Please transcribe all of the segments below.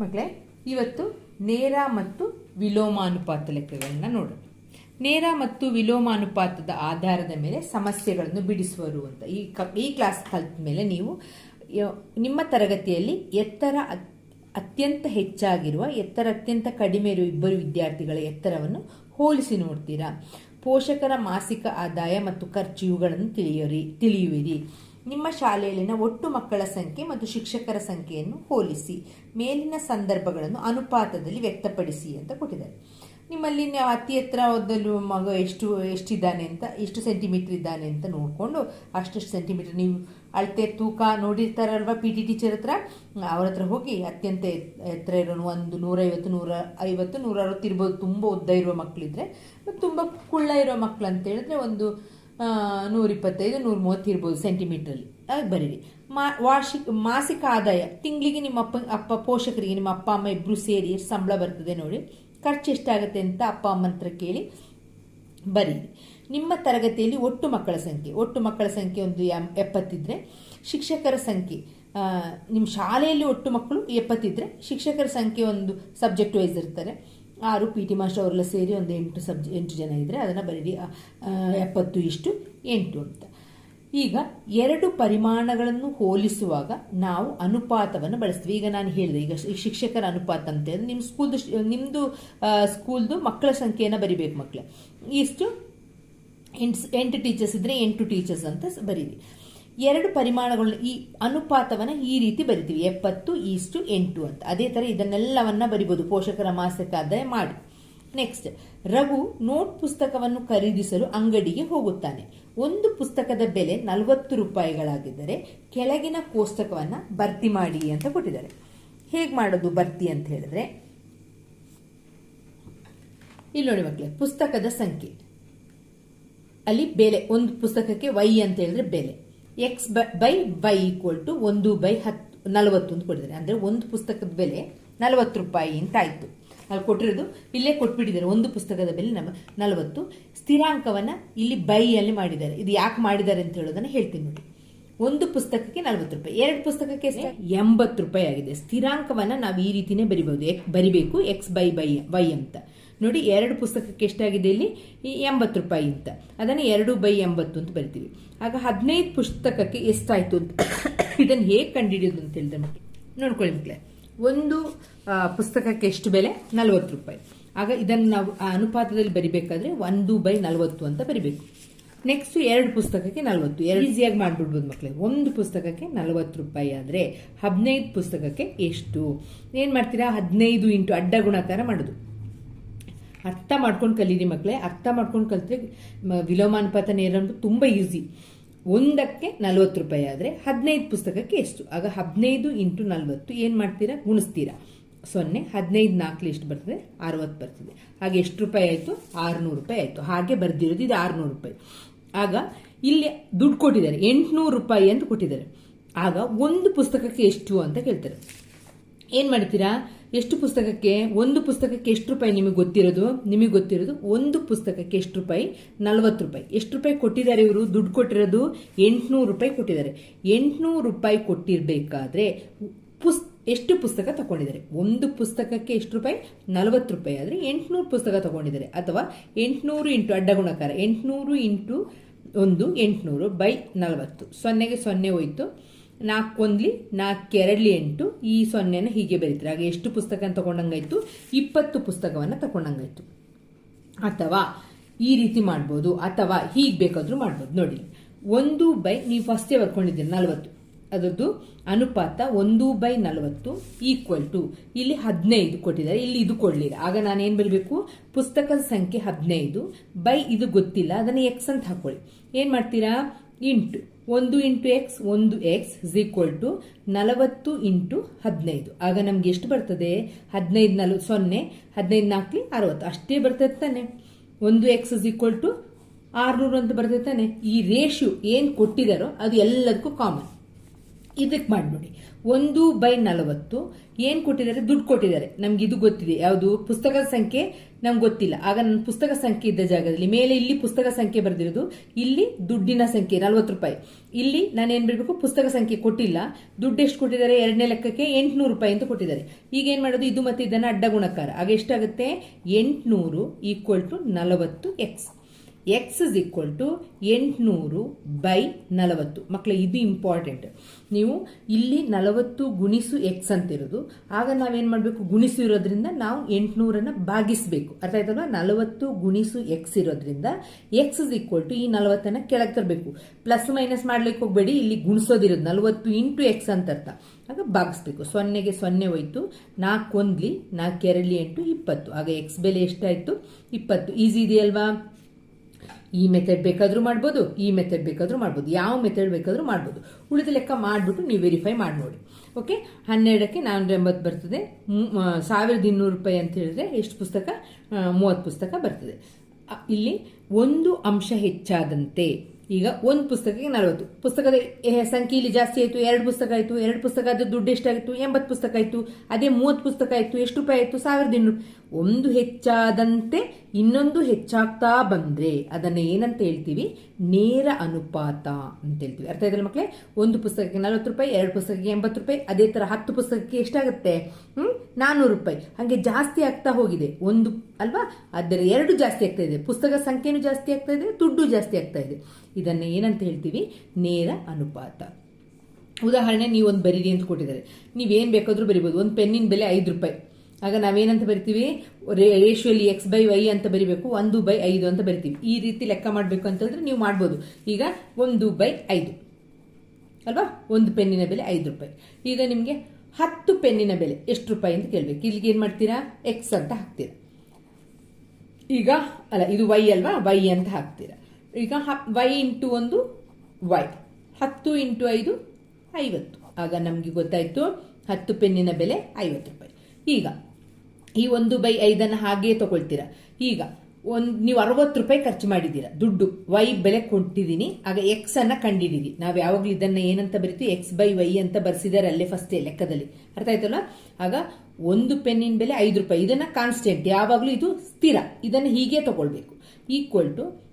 ಮಕ್ಕಳೇ ಇವತ್ತು ನೇರ ಮತ್ತು ವಿಲೋಮ ಅನುಪಾತ ಲೆಕ್ಕಗಳನ್ನ ನೋಡೋಣ. ನೇರ ಮತ್ತು ವಿಲೋಮ ಅನುಪಾತದ ಆಧಾರದ ಮೇಲೆ ಸಮಸ್ಯೆಗಳನ್ನು ಬಿಡಿಸುವರು ಅಂತ. ಈ ಕ, ಈ ಕ್ಲಾಸ್ ಕಲಿತ ಮೇಲೆ ನೀವು ನಿಮ್ಮ ತರಗತಿಯಲ್ಲಿ ಎತ್ತರ ಅತ್- ಅತ್ಯಂತ ಹೆಚ್ಚಾಗಿರುವ ಎತ್ತರ ಅತ್ಯಂತ ಕಡಿಮೆ ಇರುವ ಇಬ್ಬರು ವಿದ್ಯಾರ್ಥಿಗಳ ಎತ್ತರವನ್ನು ಹೋಲಿಸಿ ನೋಡ್ತೀರಾ. ಪೋಷಕರ ಮಾಸಿಕ ಆದಾಯ ಮತ್ತು ಖರ್ಚು ಇವುಗಳನ್ನು ತಿಳಿಯೋರಿ, ತಿಳಿಯುವಿರಿ. ನಿಮ್ಮ ಶಾಲೆಯಲ್ಲಿನ ಒಟ್ಟು ಮಕ್ಕಳ ಸಂಖ್ಯೆ ಮತ್ತು ಶಿಕ್ಷಕರ ಸಂಖ್ಯೆಯನ್ನು ಹೋಲಿಸಿ, ಮೇಲಿನ ಸಂದರ್ಭಗಳನ್ನು ಅನುಪಾತದಲ್ಲಿ ವ್ಯಕ್ತಪಡಿಸಿ ಅಂತ ಕೊಟ್ಟಿದ್ದಾರೆ. ನಿಮ್ಮಲ್ಲಿ ಅತಿ ಎತ್ತರ ಓದಲು ಮಗ ಎಷ್ಟು, ಎಷ್ಟಿದ್ದಾನೆ ಅಂತ, ಎಷ್ಟು ಸೆಂಟಿಮೀಟರ್ ಇದ್ದಾನೆ ಅಂತ ನೋಡಿಕೊಂಡು ಅಷ್ಟೆಷ್ಟು ಸೆಂಟಿಮೀಟರ್ ನೀವು ಅಳತೆ ತೂಕ ನೋಡಿರ್ತಾರಲ್ವ ಪಿ ಟಿ ಟೀಚರ್ ಹತ್ರ? ಅವ್ರ ಹತ್ರ ಹೋಗಿ ಅತ್ಯಂತ ಎತ್- ಎತ್ತರ ಇರೋನು ಒಂದು ನೂರೈವತ್ತು, ನೂರ ಐವತ್ತು ನೂರ ಅರವತ್ತು ಇರ್ಬೋದು. ತುಂಬ ಉದ್ದ ಇರುವ ಮಕ್ಕಳಿದ್ರೆ ಮತ್ತು ತುಂಬ ಕುಳ್ಳ ಇರೋ ಮಕ್ಕಳು ಅಂತ ಹೇಳಿದ್ರೆ ಒಂದು ನೂರ ಇಪ್ಪತ್ತೈದು ನೂರ ಮೂವತ್ತು ಇರ್ಬೋದು ಸೆಂಟಿಮೀಟ್ರಲ್ಲಿ ಬರೀರಿ. ಮಾ, ವಾರ್ಷಿಕ, ಮಾಸಿಕ ಆದಾಯ. ತಿಂಗಳಿಗೆ ನಿಮ್ಮ ಅಪ್ಪ ಅಪ್ಪ, ಪೋಷಕರಿಗೆ ನಿಮ್ಮ ಅಪ್ಪ, ಅಮ್ಮ ಇಬ್ಬರು ಸೇರಿ ಸಂಬಳ ಬರ್ತದೆ ನೋಡಿ. ಖರ್ಚು ಎಷ್ಟಾಗುತ್ತೆ ಅಂತ ಅಪ್ಪ ಅಮ್ಮನ ಹತ್ರ ಕೇಳಿ ಬರೀರಿ. ನಿಮ್ಮ ತರಗತಿಯಲ್ಲಿ ಒಟ್ಟು ಮಕ್ಕಳ ಸಂಖ್ಯೆ. ಒಟ್ಟು ಮಕ್ಕಳ ಸಂಖ್ಯೆ ಒಂದು ಎಪ್ಪತ್ತಿದ್ರೆ ಶಿಕ್ಷಕರ ಸಂಖ್ಯೆ. ನಿಮ್ಮ ಶಾಲೆಯಲ್ಲಿ ಒಟ್ಟು ಮಕ್ಕಳು ಎಪ್ಪತ್ತಿದ್ರೆ ಶಿಕ್ಷಕರ ಸಂಖ್ಯೆ ಒಂದು ಸಬ್ಜೆಕ್ಟ್ ವೈಸ್ ಇರ್ತಾರೆ. ಆರು ಪಿ ಟಿ ಮಾಸ್ಟರ್ ಅವರೆಲ್ಲ ಸೇರಿ ಒಂದು ಎಂಟು ಸಬ್ಜೆ ಎಂಟು ಜನ ಇದ್ದರೆ ಅದನ್ನು ಬರೀರಿ ಎಪ್ಪತ್ತು ಇಷ್ಟು ಎಂಟು ಅಂತ. ಈಗ ಎರಡು ಪರಿಮಾಣಗಳನ್ನು ಹೋಲಿಸುವಾಗ ನಾವು ಅನುಪಾತವನ್ನು ಬಳಸ್ತೀವಿ. ಈಗ ನಾನು ಹೇಳಿದೆ, ಈಗ ಶಿಕ್ಷಕರ ಅನುಪಾತ ಅಂತ ಹೇಳಿದ್ರೆ ನಿಮ್ಮ ಸ್ಕೂಲ್ದು ನಿಮ್ಮದು ಸ್ಕೂಲ್ದು ಮಕ್ಕಳ ಸಂಖ್ಯೆಯನ್ನು ಬರಿಬೇಕು ಮಕ್ಕಳೇ ಇಷ್ಟು ಎಂಟು ಎಂಟು ಟೀಚರ್ಸ್ ಇದ್ದರೆ ಎಂಟು ಟೀಚರ್ಸ್ ಅಂತ ಬರೀರಿ. ಎರಡು ಪರಿಮಾಣಗಳನ್ನ ಈ ಅನುಪಾತವನ್ನು ಈ ರೀತಿ ಬರಿತೀವಿ. ಎಪ್ಪತ್ತು, ಈಸ್ಟು, ಎಂಟು ಅಂತ. ಅದೇ ಥರ ಇದನ್ನೆಲ್ಲವನ್ನ ಬರಿಬೋದು. ಪೋಷಕರ ಮಾಸಿಕ ಮಾಡಿ. ನೆಕ್ಸ್ಟ್ ರಘು ನೋಟ್ ಪುಸ್ತಕವನ್ನು ಖರೀದಿಸಲು ಅಂಗಡಿಗೆ ಹೋಗುತ್ತಾನೆ. ಒಂದು ಪುಸ್ತಕದ ಬೆಲೆ ನಲವತ್ತು ರೂಪಾಯಿಗಳಾಗಿದ್ದರೆ ಕೆಳಗಿನ ಕೋಷ್ಟಕವನ್ನು ಭರ್ತಿ ಮಾಡಿ ಅಂತ ಕೊಟ್ಟಿದ್ದಾರೆ. ಹೇಗೆ ಮಾಡೋದು ಭರ್ತಿ ಅಂತ ಹೇಳಿದ್ರೆ, ಇಲ್ಲಿ ನೋಡಿ ಮಕ್ಕಳೇ ಪುಸ್ತಕದ ಸಂಖ್ಯೆ. ಅಲ್ಲಿ ಬೆಲೆ, ಒಂದು ಪುಸ್ತಕಕ್ಕೆ ವೈ ಅಂತ ಹೇಳಿದ್ರೆ ಬೆಲೆ. X by Y equal to ಒಂದು ಬೈ ಹತ್ತು ನಲವತ್ತು ಅಂತ ಕೊಟ್ಟಿದ್ದಾರೆ. ಅಂದರೆ ಒಂದು ಪುಸ್ತಕದ ಬೆಲೆ ನಲವತ್ತು ರೂಪಾಯಿ ಅಂತ ಆಯಿತು. ಅಲ್ಲಿ ಕೊಟ್ಟಿರೋದು ಇಲ್ಲೇ ಕೊಟ್ಬಿಟ್ಟಿದ್ದಾರೆ. ಒಂದು ಪುಸ್ತಕದ ಬೆಲೆ ನಮ್ಮ ನಲವತ್ತು. ಸ್ಥಿರಾಂಕವನ್ನು ಇಲ್ಲಿ ಬೈಯಲ್ಲಿ ಮಾಡಿದ್ದಾರೆ. ಇದು ಯಾಕೆ ಮಾಡಿದ್ದಾರೆ ಅಂತ ಹೇಳೋದನ್ನು ಹೇಳ್ತೀನಿ ನೋಡಿ. ಒಂದು ಪುಸ್ತಕಕ್ಕೆ ನಲವತ್ತು ರೂಪಾಯಿ. ಎರಡು ಪುಸ್ತಕಕ್ಕೆ? ಎಂಬತ್ತು ರೂಪಾಯಿ ಆಗಿದೆ. ಸ್ಥಿರಾಂಕವನ್ನು ನಾವು ಈ ರೀತಿನೇ ಬರಿಬಹುದು. ಎಕ್- ಬರಿಬೇಕು. ಎಕ್ಸ್ ಬೈ ಬೈ ವೈ ಅಂತ. ನೋಡಿ ಎರಡು ಪುಸ್ತಕಕ್ಕೆ ಎಷ್ಟಾಗಿದೆ ಇಲ್ಲಿ? ಎಂಬತ್ತು ರೂಪಾಯಿ ಅಂತ. ಅದನ್ನು ಎರಡು ಬೈ ಎಂಬತ್ತು ಅಂತ ಬರಿತೀವಿ. ಆಗ ಹದಿನೈದು ಪುಸ್ತಕಕ್ಕೆ ಎಷ್ಟಾಯ್ತು ಅಂತ. ಇದನ್ನು ಹೇಗೆ ಕಂಡುಹಿಡಿಯೋದು ಅಂತ ಹೇಳಿದ್ರೆ ಮಕ್ಕಳು ನೋಡ್ಕೊಳ್ಳಿ ಮಕ್ಕಳೇ. ಒಂದು ಪುಸ್ತಕಕ್ಕೆ ಎಷ್ಟು ಬೆಲೆ? ನಲವತ್ತು ರೂಪಾಯಿ. ಆಗ ಇದನ್ನು ನಾವು ಅನುಪಾತದಲ್ಲಿ ಬರಿಬೇಕಾದ್ರೆ ಒಂದು ಬೈ ನಲವತ್ತು ಅಂತ ಬರಿಬೇಕು. ನೆಕ್ಸ್ಟ್ ಎರಡು ಪುಸ್ತಕಕ್ಕೆ ನಲವತ್ತು. ಎರಡು ಈಸಿಯಾಗಿ ಮಾಡಿಬಿಡ್ಬೋದು ಮಕ್ಕಳೇ. ಒಂದು ಪುಸ್ತಕಕ್ಕೆ ನಲವತ್ತು ರೂಪಾಯಿ ಆದರೆ ಹದಿನೈದು ಪುಸ್ತಕಕ್ಕೆ ಎಷ್ಟು? ಏನು ಮಾಡ್ತೀರಾ? ಹದಿನೈದು ಇಂಟು ಅಡ್ಡ ಗುಣಾಕಾರ ಮಾಡೋದು. ಅರ್ಥ ಮಾಡ್ಕೊಂಡು ಕಲೀರಿ ಮಕ್ಕಳೇ ಅರ್ಥ ಮಾಡ್ಕೊಂಡು ಕಲಿತ್ರೆ ವಿಲೋಮ ಅನುಪಾತ ನೇರ ತುಂಬಾ ತುಂಬ ಈಸಿ ಒಂದಕ್ಕೆ ನಲವತ್ತು ರೂಪಾಯಿ ಆದರೆ ಹದಿನೈದು ಪುಸ್ತಕಕ್ಕೆ ಎಷ್ಟು? ಆಗ ಹದಿನೈದು ಇಂಟು ನಲವತ್ತು ಏನು ಮಾಡ್ತೀರಾ? ಗುಣಿಸ್ತೀರಾ. ಸೊನ್ನೆ, ಹದಿನೈದು ನಾಲ್ಕು ಎಷ್ಟು ಬರ್ತದೆ? ಅರವತ್ತು ಬರ್ತದೆ. ಹಾಗೆ ಎಷ್ಟು ರೂಪಾಯಿ ಆಯಿತು? ಆರುನೂರು ರೂಪಾಯಿ ಆಯಿತು. ಹಾಗೆ ಬರ್ದಿರೋದು ಇದು ಆರುನೂರು ರೂಪಾಯಿ. ಆಗ ಇಲ್ಲಿ ದುಡ್ಡು ಕೊಟ್ಟಿದ್ದಾರೆ. ಎಂಟುನೂರು ರೂಪಾಯಿ ಅಂತ ಕೊಟ್ಟಿದ್ದಾರೆ. ಆಗ ಒಂದು ಪುಸ್ತಕಕ್ಕೆ ಎಷ್ಟು ಅಂತ ಕೇಳ್ತಾರೆ. ಏನು ಮಾಡ್ತೀರಾ? ಎಷ್ಟು ಪುಸ್ತಕಕ್ಕೆ ಒಂದು ಪುಸ್ತಕಕ್ಕೆ ಎಷ್ಟು ರೂಪಾಯಿ ನಿಮಗೆ ಗೊತ್ತಿರೋದು? ನಿಮಗೆ ಗೊತ್ತಿರೋದು ಒಂದು ಪುಸ್ತಕಕ್ಕೆ ಎಷ್ಟು ರೂಪಾಯಿ? ನಲವತ್ತು ರೂಪಾಯಿ. ಎಷ್ಟು ರೂಪಾಯಿ ಕೊಟ್ಟಿದ್ದಾರೆ ಇವರು? ದುಡ್ಡು ಕೊಟ್ಟಿರೋದು ಎಂಟುನೂರು ರೂಪಾಯಿ ಕೊಟ್ಟಿದ್ದಾರೆ. ಎಂಟುನೂರು ರೂಪಾಯಿ ಕೊಟ್ಟಿರಬೇಕಾದ್ರೆ ಪುಸ್, ಎಷ್ಟು ಪುಸ್ತಕ ತಗೊಂಡಿದ್ದಾರೆ? ಒಂದು ಪುಸ್ತಕಕ್ಕೆ ಎಷ್ಟು ರೂಪಾಯಿ? ನಲವತ್ತು ರೂಪಾಯಿ. ಆದರೆ ಎಂಟುನೂರು ಪುಸ್ತಕ ತಗೊಂಡಿದ್ದಾರೆ. ಅಥವಾ ಎಂಟುನೂರು ಇಂಟು ಅಡ್ಡ ಗುಣಕಾರ. ಎಂಟುನೂರು ಇಂಟು ಒಂದು ಎಂಟುನೂರು ಬೈ ನಲವತ್ತು. ಸೊನ್ನೆಗೆ ಸೊನ್ನೆ ಹೋಯ್ತು. ನಾಲ್ಕು ಒಂದ್ಲಿ, ನಾಲ್ಕು ಎರಡ್ಲಿ ಎಂಟು, ಈ ಸೊನ್ನೆನ ಹೀಗೆ ಬರೀತಾರೆ. ಆಗ ಎಷ್ಟು ಪುಸ್ತಕ ತಗೊಂಡಂಗಾಯ್ತು? ಇಪ್ಪತ್ತು ಪುಸ್ತಕವನ್ನು ತಗೊಂಡಂಗಾಯ್ತು. ಅಥವಾ ಈ ರೀತಿ ಮಾಡ್ಬೋದು, ಅಥವಾ ಹೀಗೆ ಬೇಕಾದರೂ ಮಾಡ್ಬೋದು. ನೋಡಿ, ಒಂದು ಬೈ, ನೀವು ಫಸ್ಟೇ ಬರ್ಕೊಂಡಿದ್ದೀರಿ ನಲವತ್ತು. ಅದರದ್ದು ಅನುಪಾತ ಒಂದು ಬೈ ನಲವತ್ತು ಈಕ್ವಲ್ ಟು ಇಲ್ಲಿ ಹದಿನೈದು ಕೊಟ್ಟಿದ್ದಾರೆ. ಇಲ್ಲಿ ಇದು ಕೊಡಲಿಲ್ಲ. ಆಗ ನಾನು ಏನು ಬರಬೇಕು? ಪುಸ್ತಕದ ಸಂಖ್ಯೆ ಹದಿನೈದು. ಬೈ ಇದು ಗೊತ್ತಿಲ್ಲ. ಅದನ್ನು ಎಕ್ಸ್ ಅಂತ ಹಾಕೊಳ್ಳಿ. ಏನು ಮಾಡ್ತೀರಾ? ಇಂಟು ಒಂದು ಇಂಟು ಎಕ್ಸ್, ಒಂದು ಎಕ್ಸ್ ಇಸ್ ಈಕ್ವಲ್ ಟು ನಲವತ್ತು ಇಂಟು ಹದಿನೈದು. ಆಗ ನಮ್ಗೆ ಎಷ್ಟು ಬರ್ತದೆ? ಹದಿನೈದು ನಲ್, ಸೊನ್ನೆ, ಹದಿನೈದು ನಾಲ್ಕಲಿ ಅರವತ್ತು. ಅಷ್ಟೇ ಬರ್ತದೆ ತಾನೆ. ಒಂದು ಎಕ್ಸ್ ಇಸ್ ಈಕ್ವಲ್ ಟು ಆರ್ನೂರು ಅಂತ ಬರ್ತದೆ ತಾನೆ. ಈ ರೇಷಿಯೋ ಏನು ಕೊಟ್ಟಿದಾರೋ ಅದು ಎಲ್ಲದಕ್ಕೂ ಕಾಮನ್ ಇದಕ್ಕೆ ಮಾಡಿಬಿಡಿ. ಒಂದು ಬೈ ನಲವತ್ತು, ಏನು ಕೊಟ್ಟಿದ್ದಾರೆ? ದುಡ್ಡು ಕೊಟ್ಟಿದ್ದಾರೆ. ನಮ್ಗೆ ಇದು ಗೊತ್ತಿದೆ. ಯಾವುದು? ಪುಸ್ತಕದ ಸಂಖ್ಯೆ ನಮ್ಗೆ ಗೊತ್ತಿಲ್ಲ. ಆಗ ನನ್ನ ಪುಸ್ತಕ ಸಂಖ್ಯೆ ಇದ್ದ ಜಾಗದಲ್ಲಿ, ಮೇಲೆ ಇಲ್ಲಿ ಪುಸ್ತಕ ಸಂಖ್ಯೆ ಬರೆದಿರೋದು, ಇಲ್ಲಿ ದುಡ್ಡಿನ ಸಂಖ್ಯೆ ನಲ್ವತ್ತು ರೂಪಾಯಿ. ಇಲ್ಲಿ ನಾನು ಏನ್ ಬಿಡ್ಬೇಕು? ಪುಸ್ತಕ ಸಂಖ್ಯೆ ಕೊಟ್ಟಿಲ್ಲ. ದುಡ್ಡು ಎಷ್ಟು ಕೊಟ್ಟಿದ್ದಾರೆ? ಎರಡನೇ ಲೆಕ್ಕಕ್ಕೆ ಎಂಟುನೂರು ರೂಪಾಯಿ ಅಂತ ಕೊಟ್ಟಿದ್ದಾರೆ. ಈಗ ಏನ್ ಮಾಡೋದು? ಇದು ಮತ್ತೆ ಇದನ್ನ ಅಡ್ಡ ಗುಣಕಾರ. ಆಗ ಎಷ್ಟಾಗುತ್ತೆ? ಎಂಟುನೂರು ಈಕ್ವಲ್ ಟು ನಲವತ್ತು X. X is equal to ಎಂಟುನೂರು ಬೈ ನಲವತ್ತು. ಮಕ್ಕಳ ಇದು ಇಂಪಾರ್ಟೆಂಟ್ ನೀವು ಇಲ್ಲಿ ನಲವತ್ತು ಗುಣಿಸು ಎಕ್ಸ್ ಅಂತ ಇರೋದು ಆಗ ನಾವೇನು ಮಾಡಬೇಕು? ಗುಣಿಸು ಇರೋದ್ರಿಂದ ನಾವು ಎಂಟುನೂರನ್ನು ಭಾಗಿಸಬೇಕು. ಅರ್ಥ ಆಯ್ತಲ್ವಾ? ನಲವತ್ತು ಗುಣಿಸು ಎಕ್ಸ್ ಇರೋದ್ರಿಂದ ಎಕ್ಸ್ ಇಸ್ ಈಕ್ವಲ್ ಟು ಈ ನಲವತ್ತನ್ನು ಕೆಳಗೆ ತರಬೇಕು. ಪ್ಲಸ್ ಮೈನಸ್ ಮಾಡ್ಲಿಕ್ಕೆ ಹೋಗಬೇಡಿ. ಇಲ್ಲಿ ಗುಣಿಸೋದಿರೋದು ನಲವತ್ತು ಇಂಟು ಎಕ್ಸ್ ಅಂತ ಅರ್ಥ. ಆಗ ಭಾಗಿಸ್ಬೇಕು. ಸೊನ್ನೆಗೆ ಸೊನ್ನೆ ಹೋಯ್ತು. ನಾಲ್ಕು ಒಂದ್ಲಿ, ನಾಲ್ಕು ಎರಡ್ಲಿ ಎಂಟು, ಇಪ್ಪತ್ತು. ಆಗ ಎಕ್ಸ್ ಬೆಲೆ ಎಷ್ಟಾಯಿತು? ಇಪ್ಪತ್ತು. ಈಸಿ ಇದೆಯಲ್ವಾ? ಈ ಮೆಥಡ್ ಬೇಕಾದರೂ ಮಾಡ್ಬೋದು, ಈ ಮೆಥಡ್ ಬೇಕಾದರೂ ಮಾಡ್ಬೋದು, ಯಾವ ಮೆಥಡ್ ಬೇಕಾದರೂ ಮಾಡ್ಬೋದು. ಉಳಿದ ಲೆಕ್ಕ ಮಾಡಿಬಿಟ್ಟು ನೀವು ವೆರಿಫೈ ಮಾಡಿ ನೋಡಿ ಓಕೆ ಹನ್ನೆರಡಕ್ಕೆ ನಾನೂರ ಎಂಬತ್ತು ಬರ್ತದೆ. ಸಾವಿರದ ಇನ್ನೂರು ರೂಪಾಯಿ ಅಂತ ಹೇಳಿದ್ರೆ ಎಷ್ಟು ಪುಸ್ತಕ? ಮೂವತ್ತು ಪುಸ್ತಕ ಬರ್ತದೆ. ಇಲ್ಲಿ ಒಂದು ಅಂಶ ಹೆಚ್ಚಾದಂತೆ ಈಗ ಒಂದು ಪುಸ್ತಕಕ್ಕೆ ನಲವತ್ತು. ಪುಸ್ತಕದ ಸಂಖ್ಯೆ ಇಲ್ಲಿ ಜಾಸ್ತಿ ಆಯಿತು, ಎರಡು ಪುಸ್ತಕ ಆಯಿತು, ಎರಡು ಪುಸ್ತಕ ಅದು ದುಡ್ಡು ಎಷ್ಟಾಗಿತ್ತು ಎಂಬತ್ತು ಪುಸ್ತಕ ಆಯಿತು, ಅದೇ ಮೂವತ್ತು ಪುಸ್ತಕ ಆಯಿತು, ಎಷ್ಟು ರೂಪಾಯಿ ಆಯಿತು, ಸಾವಿರದ ಇನ್ನೂರು. ಒಂದು ಹೆಚ್ಚಾದಂತೆ ಇನ್ನೊಂದು ಹೆಚ್ಚಾಗ್ತಾ ಬಂದರೆ, ಅದನ್ನು ಏನಂತ ಹೇಳ್ತೀವಿ? ನೇರ ಅನುಪಾತ ಅಂತ ಹೇಳ್ತೀವಿ. ಅರ್ಥ ಆಯ್ತಲ್ಲ ಮಕ್ಕಳೇ ಒಂದು ಪುಸ್ತಕಕ್ಕೆ ನಲವತ್ತು ರೂಪಾಯಿ, ಎರಡು ಪುಸ್ತಕಕ್ಕೆ ಎಂಬತ್ತು ರೂಪಾಯಿ, ಅದೇ ತರ ಹತ್ತು ಪುಸ್ತಕಕ್ಕೆ ಎಷ್ಟಾಗುತ್ತೆ? ಹ್ಮ್? ನಾನೂರು ರೂಪಾಯಿ. ಹಾಗೆ ಜಾಸ್ತಿ ಆಗ್ತಾ ಹೋಗಿದೆ. ಒಂದು, ಅಲ್ವಾ? ಅದರ ಎರಡು ಜಾಸ್ತಿ ಆಗ್ತಾ ಇದೆ. ಪುಸ್ತಕ ಸಂಖ್ಯೆನೂ ಜಾಸ್ತಿ ಆಗ್ತಾ ಇದೆ, ದುಡ್ಡು ಜಾಸ್ತಿ ಆಗ್ತಾ ಇದೆ. ಇದನ್ನ ಏನಂತ ಹೇಳ್ತೀವಿ? ನೇರ ಅನುಪಾತ. ಉದಾಹರಣೆ ನೀವು ಒಂದು ಬರೀರಿ ಅಂತ ಕೊಟ್ಟಿದ್ದಾರೆ. ನೀವೇನು ಬೇಕಾದರೂ ಬರಿಬೋದು. ಒಂದು ಪೆನ್ನಿನ ಬೆಲೆ ಐದು ರೂಪಾಯಿ. ಆಗ ನಾವೇನಂತ ಬರಿತೀವಿ? ರೇಷಿಯೋಲಿ ಎಕ್ಸ್ ಬೈ ವೈ ಅಂತ ಬರಿಬೇಕು, ಒಂದು ಬೈ ಐದು ಅಂತ ಬರಿತೀವಿ. ಈ ರೀತಿ ಲೆಕ್ಕ ಮಾಡಬೇಕು ಅಂತಂದ್ರೆ ನೀವು ಮಾಡ್ಬೋದು. ಈಗ ಒಂದು ಬೈ ಐದು. ಅಲ್ವಾ? ಒಂದು ಪೆನ್ನಿನ ಬೆಲೆ ಐದು ರೂಪಾಯಿ. ಈಗ ನಿಮಗೆ ಹತ್ತು ಪೆನ್ನಿನ ಬೆಲೆ ಎಷ್ಟು ರೂಪಾಯಿ ಅಂತ ಕೇಳಬೇಕು. ಇಲ್ಲಿಗೆ ಏನು ಮಾಡ್ತೀರಾ? ಎಕ್ಸ್ ಅಂತ ಹಾಕ್ತೀರಾ. ಈಗ, ಅಲ್ಲ, ಇದು ವೈ ಅಲ್ವಾ? ವೈ ಅಂತ ಹಾಕ್ತೀರಾ. ಈಗ ವೈ ಇಂಟು ಒಂದು ವೈ ಹತ್ತು ಇಂಟು ಐದು, ಐವತ್ತು. ಆಗ ನಮಗೆ ಗೊತ್ತಾಯ್ತು, ಹತ್ತು ಪೆನ್ನಿನ ಬೆಲೆ ಐವತ್ತು ರೂಪಾಯಿ. ಈಗ ಈ ಒಂದು ಬೈ ಐದನ್ನು ಹಾಗೆ ತಗೊಳ್ತೀರಾ. ಈಗ ಒಂದು ನೀವು ಅರವತ್ತು ರೂಪಾಯಿ ಖರ್ಚು ಮಾಡಿದ್ದೀರಾ. ದುಡ್ಡು ವೈ ಬೆಲೆ ಕೊಟ್ಟಿದ್ದೀನಿ. ಆಗ ಎಕ್ಸ್ ಅನ್ನ ಕಂಡಿದ್ದೀವಿ ನಾವು ಯಾವಾಗಲೂ ಇದನ್ನ ಏನಂತ ಬರಿತೀವಿ? ಎಕ್ಸ್ ಬೈ ವೈ ಅಂತ ಬರ್ಸಿದ್ದಾರೆ ಅಲ್ಲೇ ಫಸ್ಟ್ ಲೆಕ್ಕದಲ್ಲಿ. ಅರ್ಥ ಆಯ್ತಲ್ಲ ಆಗ ಒಂದು ಪೆನ್ನಿನ ಬೆಲೆ ಐದು ರೂಪಾಯಿ. ಇದನ್ನ ಕಾನ್ಸ್ಟೆಂಟ್ ಯಾವಾಗಲೂ ಇದು ಸ್ಥಿರ. ಇದನ್ನು ಹೀಗೆ ತಗೊಳ್ಬೇಕು. ಈಕ್ವಲ್ ಟು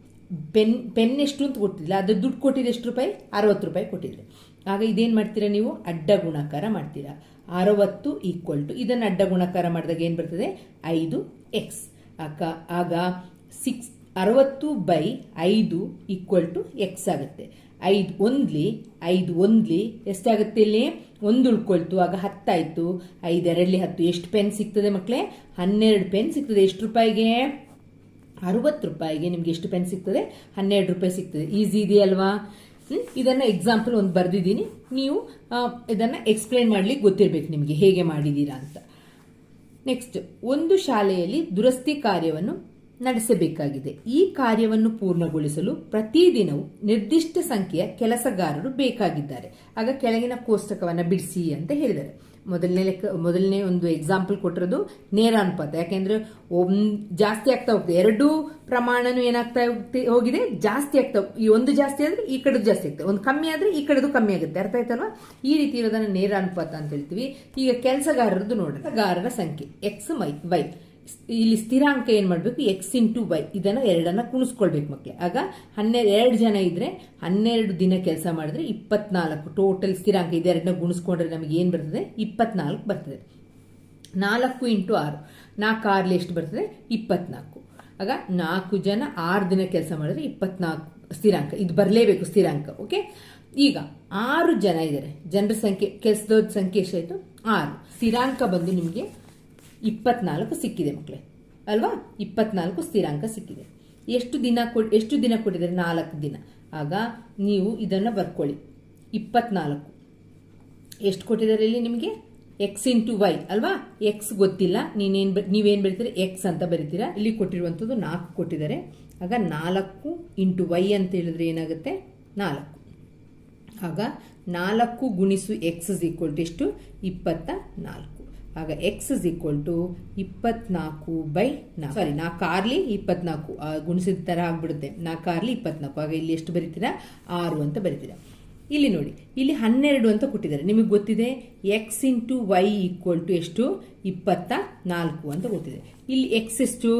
ಪೆನ್ ಪೆನ್ ಎಷ್ಟು ಅಂತ ಕೊಟ್ಟಿಲ್ಲ ಅದು ದುಡ್ಡು ಕೊಟ್ಟಿದ್ದು ಎಷ್ಟು ರೂಪಾಯಿ? ಅರವತ್ತು ರೂಪಾಯಿ ಕೊಟ್ಟಿದ್ರೆ. ಆಗ ಇದೇನು ಮಾಡ್ತೀರಾ ನೀವು? ಅಡ್ಡ ಗುಣಾಕಾರ ಮಾಡ್ತೀರಾ. ಅರವತ್ತು ಈಕ್ವಲ್ ಟು ಇದನ್ನು ಅಡ್ಡ ಗುಣಕಾರ ಮಾಡಿದಾಗ ಏನು ಬರ್ತದೆ? ಐದು ಎಕ್ಸ್ ಆಗ ಆಗ ಸಿಕ್ಸ್ ಅರವತ್ತು ಬೈ ಐದು ಈಕ್ವಲ್ ಟು ಎಕ್ಸ್ ಆಗುತ್ತೆ. ಐದು ಒಂದ್ಲಿ ಐದು ಒಂದ್ಲಿ ಎಷ್ಟಾಗುತ್ತೆ ಇಲ್ಲಿ? ಒಂದು ಉಳ್ಕೊಳ್ತು, ಆಗ ಹತ್ತಾಯ್ತು ಐದು ಎರಡಲಿ ಹತ್ತು, ಎಷ್ಟು ಪೆನ್ ಸಿಗ್ತದೆ ಮಕ್ಕಳೇ ಹನ್ನೆರಡು ಪೆನ್ ಸಿಗ್ತದೆ. ಎಷ್ಟು ರೂಪಾಯಿಗೆ? ಅರವತ್ತು ರೂಪಾಯಿಗೆ ನಿಮ್ಗೆ ಎಷ್ಟು ಪೆನ್ ಸಿಗ್ತದೆ? ಹನ್ನೆರಡು ರೂಪಾಯಿ ಸಿಗ್ತದೆ. ಈಸಿ ಇದೆಯಲ್ವಾ? ಇದನ್ನ ಎಕ್ಸಾಂಪಲ್ ಒಂದು ಬರ್ದಿದ್ದೀನಿ. ನೀವು ಇದನ್ನ ಎಕ್ಸ್ಪ್ಲೇನ್ ಮಾಡ್ಲಿಕ್ಕೆ ಗೊತ್ತಿರಬೇಕು ನಿಮಗೆ ಹೇಗೆ ಮಾಡಿದ್ದೀರಾ ಅಂತ. ನೆಕ್ಸ್ಟ್ ಒಂದು ಶಾಲೆಯಲ್ಲಿ ದುರಸ್ತಿ ಕಾರ್ಯವನ್ನು ನಡೆಸಬೇಕಾಗಿದೆ. ಈ ಕಾರ್ಯವನ್ನು ಪೂರ್ಣಗೊಳಿಸಲು ಪ್ರತಿದಿನವೂ ನಿರ್ದಿಷ್ಟ ಸಂಖ್ಯೆಯ ಕೆಲಸಗಾರರು ಬೇಕಾಗಿದ್ದಾರೆ. ಆಗ ಕೆಳಗಿನ ಕೋಷ್ಟಕವನ್ನು ಬಿಡಿಸಿ ಅಂತ ಹೇಳಿದ್ದಾರೆ. ಮೊದಲನೇ ಲೆಕ್ಕ, ಮೊದಲನೇ ಒಂದು ಎಕ್ಸಾಂಪಲ್ ಕೊಟ್ಟಿರೋದು ನೇರ ಅನುಪಾತ. ಯಾಕೆಂದ್ರೆ ಜಾಸ್ತಿ ಆಗ್ತಾ ಹೋಗ್ತದೆ ಎರಡೂ ಪ್ರಮಾಣನು ಏನಾಗ್ತಾ ಹೋಗಿದೆ? ಜಾಸ್ತಿ ಆಗ್ತಾ ಈ ಒಂದು ಜಾಸ್ತಿ ಆದ್ರೆ ಈ ಕಡೆದು ಜಾಸ್ತಿ ಆಗ್ತದೆ ಒಂದು ಕಮ್ಮಿ ಆದ್ರೆ ಈ ಕಡೆದು ಕಮ್ಮಿ ಆಗುತ್ತೆ. ಅರ್ಥ ಆಯ್ತಲ್ವಾ? ಈ ರೀತಿ ಇರೋದನ್ನ ನೇರ ಅನುಪಾತ ಅಂತ ಹೇಳ್ತೀವಿ. ಈಗ ಕೆಲಸಗಾರರದ್ದು ನೋಡ್ರಿ ಗಾರರ ಸಂಖ್ಯೆ ಎಕ್ಸ್ ಮೈ ವೈ ಇಲ್ಲಿ ಸ್ಥಿರಾಂಕ ಏನ್ ಮಾಡ್ಬೇಕು? ಎಕ್ಸ್ ಇಂಟು ವೈ ಇದನ್ನ ಎರಡನ್ನ ಕುಣಿಸ್ಕೊಳ್ಬೇಕು ಮಕ್ಕಳೇ ಆಗ ಹನ್ನೆರಡು ಎರಡು ಜನ ಇದ್ರೆ ಹನ್ನೆರಡು ದಿನ ಕೆಲಸ ಮಾಡಿದ್ರೆ ಇಪ್ಪತ್ನಾಲ್ಕು ಟೋಟಲ್ ಸ್ಥಿರಾಂಕ. ಇದೆರಡನ್ನ ಗುಣಿಸ್ಕೊಂಡ್ರೆ ನಮಗೆ ಏನ್ ಬರ್ತದೆ? ಇಪ್ಪತ್ನಾಲ್ಕು ಬರ್ತದೆ. ನಾಲ್ಕು ಇಂಟು ಆರು. ನಾಲ್ಕು ಆರ್ಲಿ ಎಷ್ಟು ಬರ್ತದೆ? ಇಪ್ಪತ್ನಾಲ್ಕು. ಆಗ ನಾಲ್ಕು ಜನ ಆರು ದಿನ ಕೆಲಸ ಮಾಡಿದ್ರೆ ಇಪ್ಪತ್ನಾಲ್ಕು ಸ್ಥಿರಾಂಕ. ಇದು ಬರಲೇಬೇಕು ಸ್ಥಿರಾಂಕ ಓಕೆ ಈಗ ಆರು ಜನ ಇದ್ದಾರೆ ಜನರ ಸಂಖ್ಯೆ ಕೆಲಸದ ಸಂಖ್ಯೆ ಎಷ್ಟಾಯ್ತು? ಆರು. ಸ್ಥಿರಾಂಕ ಬಂದು ನಿಮಗೆ ಇಪ್ಪತ್ನಾಲ್ಕು ಸಿಕ್ಕಿದೆ ಮಕ್ಕಳೇ ಅಲ್ವಾ? ಇಪ್ಪತ್ನಾಲ್ಕು ಸ್ಥಿರಾಂಕ ಸಿಕ್ಕಿದೆ. ಎಷ್ಟು ದಿನ ಕೊಡ್, ಎಷ್ಟು ದಿನ ಕೊಟ್ಟಿದ್ದಾರೆ ನಾಲ್ಕು ದಿನ? ಆಗ ನೀವು ಇದನ್ನು ಬರ್ಕೊಳ್ಳಿ. ಇಪ್ಪತ್ನಾಲ್ಕು. ಎಷ್ಟು ಕೊಟ್ಟಿದ್ದಾರೆ ಇಲ್ಲಿ ನಿಮಗೆ? ಎಕ್ಸ್ ಇಂಟು ವೈ ಅಲ್ವಾ? ಎಕ್ಸ್ ಗೊತ್ತಿಲ್ಲ. ನೀನೇನು ಬ- ನೀವೇನು ಬರೀತೀರಿ? ಎಕ್ಸ್ ಅಂತ ಬರೀತೀರಾ? ಇಲ್ಲಿ ಕೊಟ್ಟಿರುವಂಥದ್ದು ನಾಲ್ಕು ಕೊಟ್ಟಿದ್ದಾರೆ. ಆಗ ನಾಲ್ಕು ಇಂಟು ವೈ ಅಂತ ಹೇಳಿದ್ರೆ ಏನಾಗುತ್ತೆ? ನಾಲ್ಕು. ಆಗ ನಾಲ್ಕು ಗುಣಿಸು ಎಕ್ಸ್ ಈಕ್ವಲ್ ಟು ಎಷ್ಟು? ಇಪ್ಪತ್ತ ನಾಲ್ಕು. ಆಗ ಎಕ್ಸ್ ಇಸ್ ಈಕ್ವಲ್ ಟು ಇಪ್ಪತ್ನಾಲ್ಕು ಬೈ ನಾಲ್ಕು. ಸಾರಿ ನಾ ಕಾರ್ಲಿ ಇಪ್ಪತ್ನಾಲ್ಕು ಗುಣಿಸಿದ ತರ ಆಗ್ಬಿಡುತ್ತೆ. ನಾ ಕಾರ್ಲಿ ಇಪ್ಪತ್ನಾಲ್ಕು. ಆಗ ಇಲ್ಲಿ ಎಷ್ಟು ಬರೀತೀರಾ? ಆರು ಅಂತ ಬರೀತೀರಾ. ಇಲ್ಲಿ ನೋಡಿ, ಇಲ್ಲಿ ಹನ್ನೆರಡು ಅಂತ ಕೊಟ್ಟಿದ್ದಾರೆ. ನಿಮಗೆ ಗೊತ್ತಿದೆ? X into Y equal to ಎಷ್ಟು? ಇಪ್ಪತ್ತ ನಾಲ್ಕು ಅಂತ ಗೊತ್ತಿದೆ ಇಲ್ಲಿ ಎಕ್ಸ್ ಎಷ್ಟು?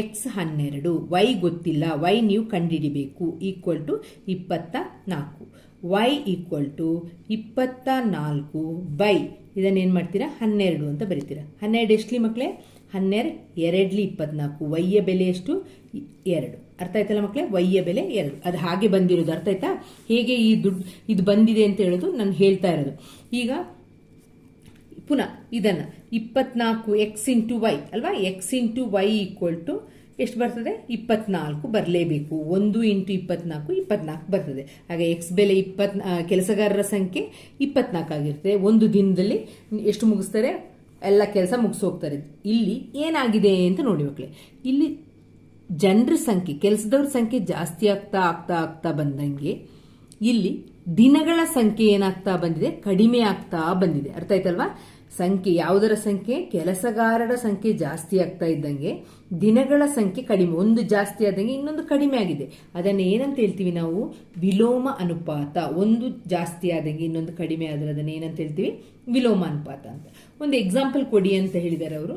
ಎಕ್ಸ್ ಹನ್ನೆರಡು. ವೈ ಗೊತ್ತಿಲ್ಲ. ವೈ ನೀವು ಕಂಡುಹಿಡಿಬೇಕು. ಈಕ್ವಲ್ ಟು ಇಪ್ಪತ್ತ ನಾಲ್ಕು ವೈ ಈಕ್ವಲ್ ಟು ಇಪ್ಪತ್ತ ನಾಲ್ಕು ಬೈ ಇದನ್ನೇನು ಮಾಡ್ತೀರಾ ಹನ್ನೆರಡು ಅಂತ ಬರೀತೀರಾ. ಹನ್ನೆರಡು ಎಷ್ಟಲಿ ಮಕ್ಕಳೇ ಹನ್ನೆರಡು, ಎರಡ್ಲಿ ಇಪ್ಪತ್ನಾಲ್ಕು. ವೈಯ ಬೆಲೆ ಎಷ್ಟು? ಎರಡು. ಅರ್ಥ ಆಯ್ತಲ್ಲ ಮಕ್ಕಳೇ ವೈಯ ಬೆಲೆ ಎರಡು. ಅದು ಹಾಗೆ ಬಂದಿರೋದು. ಅರ್ಥ ಆಯ್ತಾ? ಹೇಗೆ ಈ ದುಡ್ಡು ಇದು ಬಂದಿದೆ ಅಂತ ಹೇಳೋದು ನಾನು ಹೇಳ್ತಾ ಇರೋದು. ಈಗ ಪುನಃ ಇದನ್ನ ಇಪ್ಪತ್ನಾಲ್ಕು ಎಕ್ಸ್ ಇಂಟು ವೈ ಅಲ್ವಾ? X into Y equal to ಎಷ್ಟು ಬರ್ತದೆ? ಇಪ್ಪತ್ನಾಲ್ಕು ಬರಲೇಬೇಕು. ಒಂದು ಇಂಟು ಇಪ್ಪತ್ನಾಲ್ಕು ಇಪ್ಪತ್ನಾಲ್ಕು ಬರ್ತದೆ. ಹಾಗೆ ಎಕ್ಸ್ ಬೆಲೆ ಇಪ್ಪತ್ ಕೆಲಸಗಾರರ ಸಂಖ್ಯೆ ಇಪ್ಪತ್ನಾಲ್ಕು ಆಗಿರ್ತದೆ. ಒಂದು ದಿನದಲ್ಲಿ ಎಷ್ಟು ಮುಗಿಸ್ತಾರೆ? ಎಲ್ಲ ಕೆಲಸ ಮುಗಿಸೋಗ್ತಾರೆ ಇಲ್ಲಿ ಏನಾಗಿದೆ ಅಂತ ನೋಡಿ ಮಕ್ಕಳೇ. ಇಲ್ಲಿ ಜನರ ಸಂಖ್ಯೆ, ಕೆಲಸದವ್ರ ಸಂಖ್ಯೆ ಜಾಸ್ತಿ ಆಗ್ತಾ ಆಗ್ತಾ ಆಗ್ತಾ ಬಂದಂಗೆ ಇಲ್ಲಿ ದಿನಗಳ ಸಂಖ್ಯೆ ಏನಾಗ್ತಾ ಬಂದಿದೆ? ಕಡಿಮೆ ಆಗ್ತಾ ಬಂದಿದೆ. ಅರ್ಥ ಆಯ್ತಲ್ವಾ? ಸಂಖ್ಯೆ, ಯಾವುದರ ಸಂಖ್ಯೆ? ಕೆಲಸಗಾರರ ಸಂಖ್ಯೆ ಜಾಸ್ತಿ ಆಗ್ತಾ ಇದ್ದಂಗೆ, ದಿನಗಳ ಸಂಖ್ಯೆ ಕಡಿಮೆ, ಒಂದು ಜಾಸ್ತಿ ಆದಂಗೆ ಇನ್ನೊಂದು ಕಡಿಮೆ ಆಗಿದೆ. ಅದನ್ನು ಏನಂತ ಹೇಳ್ತೀವಿ ನಾವು? ವಿಲೋಮ ಅನುಪಾತ. ಒಂದು ಜಾಸ್ತಿ ಆದಂಗೆ ಇನ್ನೊಂದು ಕಡಿಮೆ ಆದರೆ ಅದನ್ನು ಏನಂತ ಹೇಳ್ತೀವಿ? ವಿಲೋಮ ಅನುಪಾತ ಅಂತ. ಒಂದು ಎಕ್ಸಾಂಪಲ್ ಕೊಡಿ ಅಂತ ಹೇಳಿದ್ದಾರೆ ಅವರು.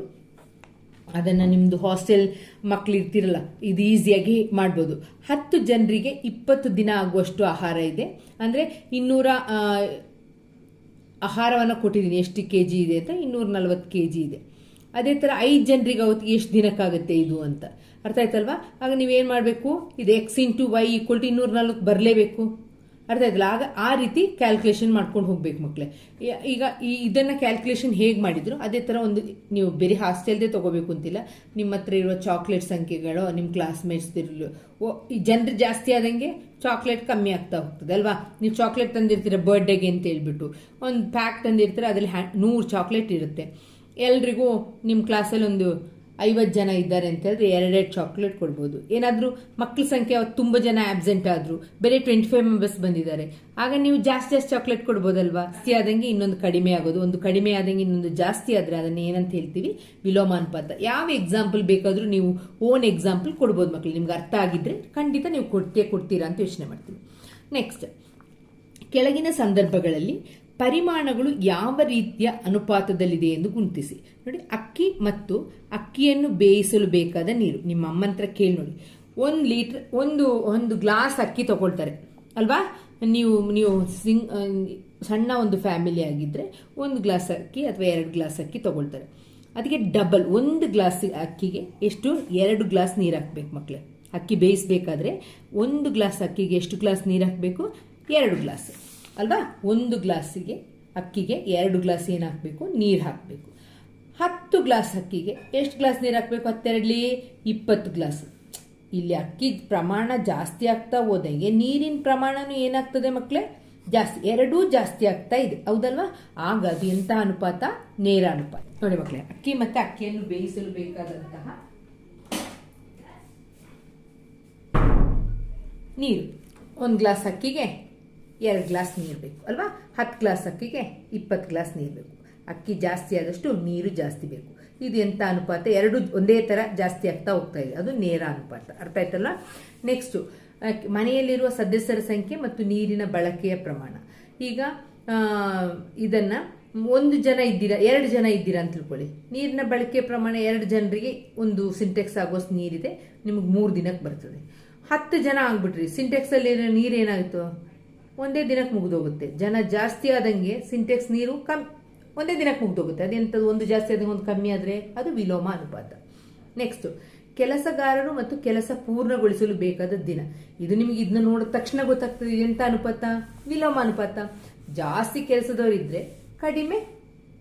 ಅದನ್ನು ನಿಮ್ಮದು ಹಾಸ್ಟೆಲ್ ಮಕ್ಕಳು ಇರ್ತಿರಲ್ಲ, ಇದು ಈಸಿಯಾಗಿ ಮಾಡ್ಬೋದು. ಹತ್ತು ಜನರಿಗೆ ಇಪ್ಪತ್ತು ದಿನ ಆಗುವಷ್ಟು ಆಹಾರ ಇದೆ. ಅಂದರೆ ಇನ್ನೂರ ಆಹಾರವನ್ನು ಕೊಟ್ಟಿದ್ದೀನಿ. ಎಷ್ಟು ಕೆ ಜಿ ಇದೆ ಅಂತ ಇನ್ನೂರ ನಲ್ವತ್ತು ಕೆ ಜಿ ಇದೆ. ಅದೇ ಥರ ಐದು ಜನರಿಗೆ ಅವತ್ತಿಗೆ ಎಷ್ಟು ದಿನಕ್ಕಾಗುತ್ತೆ ಇದು ಅಂತ. ಅರ್ಥ ಆಯ್ತಲ್ವಾ? ಆಗ ನೀವೇನು ಮಾಡಬೇಕು? ಇದು X into Y equal to ಇನ್ನೂರ ನಲ್ವತ್ತು ಬರಲೇಬೇಕು. ಅರ್ಥ ಆಯ್ತಲ್ಲ? ಆಗ ಆ ರೀತಿ ಕ್ಯಾಲ್ಕುಲೇಷನ್ ಮಾಡ್ಕೊಂಡು ಹೋಗ್ಬೇಕು ಮಕ್ಕಳೇ ಈಗ ಈ ಇದನ್ನ ಕ್ಯಾಲ್ಕುಲೇಷನ್ ಹೇಗೆ ಮಾಡಿದ್ರು? ಅದೇ ಥರ ಒಂದು ನೀವು ಬೇರೆ ಹಾಸ್ಟೆಲ್ದೇ ತಗೋಬೇಕು ಅಂತಿಲ್ಲ. ನಿಮ್ಮ ಹತ್ರ ಇರುವ ಚಾಕ್ಲೇಟ್ ಸಂಖ್ಯೆಗಳು, ನಿಮ್ಮ ಕ್ಲಾಸ್ಮೇಟ್ಸ್ ಇರಲು. ಓ, ಈ ಜನರು ಜಾಸ್ತಿ ಆದಂಗೆ ಚಾಕ್ಲೇಟ್ ಕಮ್ಮಿ ಆಗ್ತಾ ಹೋಗ್ತದೆ ಅಲ್ವಾ? ನೀವು ಚಾಕ್ಲೇಟ್ ತಂದಿರ್ತೀರ ಬರ್ಡೇಗೆ ಅಂತ ಹೇಳ್ಬಿಟ್ಟು. ಒಂದು ಪ್ಯಾಕ್ ತಂದಿರ್ತೀರ, ಅದರಲ್ಲಿ ಹ್ಯಾ ನೂರು ಚಾಕ್ಲೇಟ್ ಇರುತ್ತೆ. ಎಲ್ರಿಗೂ ನಿಮ್ಮ ಕ್ಲಾಸಲ್ಲಿ ಒಂದು ಐವತ್ತು ಜನ ಇದ್ದಾರೆ ಅಂತ ಹೇಳಿದ್ರೆ ಎರಡೆರಡು ಚಾಕ್ಲೇಟ್ ಕೊಡ್ಬೋದು. ಏನಾದರೂ ಮಕ್ಕಳ ಸಂಖ್ಯೆ ತುಂಬ ಜನ ಆಬ್ಸೆಂಟ್ ಆದರೂ, ಬೇರೆ ಟ್ವೆಂಟಿ ಫೈವ್ ಮೆಂಬರ್ಸ್ ಬಂದಿದ್ದಾರೆ. ಆಗ ನೀವು ಜಾಸ್ತಿ ಜಾಸ್ತಿ ಚಾಕ್ಲೇಟ್ ಕೊಡ್ಬೋದಲ್ವಾ? ಜಾಸ್ತಿ ಆದಂಗೆ ಇನ್ನೊಂದು ಕಡಿಮೆ ಆಗೋದು, ಒಂದು ಕಡಿಮೆ ಆದಂಗೆ ಇನ್ನೊಂದು ಜಾಸ್ತಿ ಆದರೆ ಅದನ್ನು ಏನಂತ ಹೇಳ್ತೀವಿ? ವಿಲೋಮಾನುಪಾತ ಯಾವ ಎಕ್ಸಾಂಪಲ್ ಬೇಕಾದರೂ ನೀವು ಓನ್ ಎಕ್ಸಾಂಪಲ್ ಕೊಡ್ಬೋದು ಮಕ್ಕಳು ನಿಮ್ಗೆ ಅರ್ಥ ಆಗಿದ್ರೆ ಖಂಡಿತ ನೀವು ಕೊಡ್ತೀಯ, ಕೊಡ್ತೀರಾ ಅಂತ ಯೋಚನೆ ಮಾಡ್ತೀವಿ. ನೆಕ್ಸ್ಟ್ ಕೆಳಗಿನ ಸಂದರ್ಭಗಳಲ್ಲಿ ಪರಿಮಾಣಗಳು ಯಾವ ರೀತಿಯ ಅನುಪಾತದಲ್ಲಿದೆ ಎಂದು ಗುರುತಿಸಿ. ನೋಡಿ, ಅಕ್ಕಿ ಮತ್ತು ಅಕ್ಕಿಯನ್ನು ಬೇಯಿಸಲು ಬೇಕಾದ ನೀರು. ನಿಮ್ಮ ಅಮ್ಮನ ಹತ್ರ ಕೇಳಿ ನೋಡಿ. ಒಂದು ಲೀಟರ್, ಒಂದು ಒಂದು ಗ್ಲಾಸ್ ಅಕ್ಕಿ ತಗೊಳ್ತಾರೆ. ಅಲ್ವಾ? ನೀವು ನೀವು ಸಿಂಗ್ ಸಣ್ಣ ಒಂದು ಫ್ಯಾಮಿಲಿ ಆಗಿದ್ರೆ ಒಂದು ಗ್ಲಾಸ್ ಅಕ್ಕಿ ಅಥವಾ ಎರಡು ಗ್ಲಾಸ್ ಅಕ್ಕಿ ತಗೊಳ್ತಾರೆ. ಅದಕ್ಕೆ ಡಬಲ್, ಒಂದು ಗ್ಲಾಸ್ ಅಕ್ಕಿಗೆ ಎಷ್ಟು? ಎರಡು ಗ್ಲಾಸ್ ನೀರು ಹಾಕ್ಬೇಕು ಮಕ್ಕಳೇ ಅಕ್ಕಿ ಬೇಯಿಸಬೇಕಾದ್ರೆ ಒಂದು ಗ್ಲಾಸ್ ಅಕ್ಕಿಗೆ ಎಷ್ಟು ಗ್ಲಾಸ್ ನೀರು ಹಾಕಬೇಕು? ಎರಡು ಗ್ಲಾಸ್. ಅಲ್ವಾ? ಒಂದು ಗ್ಲಾಸಿಗೆ ಅಕ್ಕಿಗೆ ಎರಡು ಗ್ಲಾಸ್ ಏನು ಹಾಕಬೇಕು? ನೀರು ಹಾಕಬೇಕು. ಹತ್ತು ಗ್ಲಾಸ್ ಅಕ್ಕಿಗೆ ಎಷ್ಟು ಗ್ಲಾಸ್ ನೀರು ಹಾಕಬೇಕು? ಹತ್ತೆರಡಲಿ? ಇಪ್ಪತ್ತು ಗ್ಲಾಸ್. ಇಲ್ಲಿ ಅಕ್ಕಿ ಪ್ರಮಾಣ ಜಾಸ್ತಿ ಆಗ್ತಾ ಹೋದಂಗೆ ನೀರಿನ ಪ್ರಮಾಣನೂ ಏನಾಗ್ತದೆ ಮಕ್ಕಳೇ ಜಾಸ್ತಿ, ಎರಡೂ ಜಾಸ್ತಿ ಆಗ್ತಾ ಇದೆ. ಹೌದಲ್ವಾ? ಆಗ ಅದು ಎಂಥ ಅನುಪಾತ? ನೇರ ಅನುಪಾತ. ನೋಡಿ ಮಕ್ಕಳೇ ಅಕ್ಕಿ ಮತ್ತೆ ಅಕ್ಕಿಯನ್ನು ಬೇಯಿಸಲು ಬೇಕಾದಂತಹ ನೀರು. ಒಂದು ಗ್ಲಾಸ್ ಅಕ್ಕಿಗೆ ಎರಡು ಗ್ಲಾಸ್ ನೀರು ಬೇಕು, ಅಲ್ವಾ? ಹತ್ತು ಗ್ಲಾಸ್ ಅಕ್ಕಿಗೆ ಇಪ್ಪತ್ತು ಗ್ಲಾಸ್ ನೀರು ಬೇಕು. ಅಕ್ಕಿ ಜಾಸ್ತಿ ಆದಷ್ಟು ನೀರು ಜಾಸ್ತಿ ಬೇಕು. ಇದು ಎಂಥ ಅನುಪಾತ? ಎರಡು ಒಂದೇ ಥರ ಜಾಸ್ತಿ ಆಗ್ತಾ ಹೋಗ್ತಾ ಇದೆ. ಅದು ನೇರ ಅನುಪಾತ. ಅರ್ಥ ಆಯ್ತಲ್ಲ ನೆಕ್ಸ್ಟು ಮನೆಯಲ್ಲಿರುವ ಸದಸ್ಯರ ಸಂಖ್ಯೆ ಮತ್ತು ನೀರಿನ ಬಳಕೆಯ ಪ್ರಮಾಣ. ಈಗ ಇದನ್ನು ಒಂದು ಜನ ಇದ್ದೀರಾ, ಎರಡು ಜನ ಇದ್ದೀರಾ ಅಂತ ತಿಳ್ಕೊಳ್ಳಿ. ನೀರಿನ ಬಳಕೆ ಪ್ರಮಾಣ ಎರಡು ಜನರಿಗೆ ಒಂದು ಸಿಂಟೆಕ್ಸ್ ಆಗೋಷ್ಟು ನೀರಿದೆ. ನಿಮಗೆ ಮೂರು ದಿನಕ್ಕೆ ಬರ್ತದೆ. ಹತ್ತು ಜನ ಆಗ್ಬಿಟ್ರಿ. ಸಿಂಟೆಕ್ಸ್ ಅಲ್ಲಿ ನೀರು ಏನಾಯ್ತು? ಒಂದೇ ದಿನಕ್ಕೆ ಮುಗಿದೋಗುತ್ತೆ. ಜನ ಜಾಸ್ತಿ ಆದಂಗೆ ಸಿಂಟೆಕ್ಸ್ ನೀರು ಕಮ್, ಒಂದೇ ದಿನಕ್ಕೆ ಮುಗಿದೋಗುತ್ತೆ. ಅದೆಂಥದ್ದು ಒಂದು ಜಾಸ್ತಿ ಆದಂಗೆ ಒಂದು ಕಮ್ಮಿ ಆದರೆ ಅದು ವಿಲೋಮ ಅನುಪಾತ. ನೆಕ್ಸ್ಟ್ ಕೆಲಸಗಾರರು ಮತ್ತು ಕೆಲಸ ಪೂರ್ಣಗೊಳಿಸಲು ಬೇಕಾದ ದಿನ. ಇದು ನಿಮಗೆ ಇದನ್ನ ನೋಡಿದ ತಕ್ಷಣ ಗೊತ್ತಾಗ್ತದೆ ಎಂಥ ಅನುಪಾತ? ವಿಲೋಮ ಅನುಪಾತ. ಜಾಸ್ತಿ ಕೆಲಸದವರಿದ್ರೆ ಕಡಿಮೆ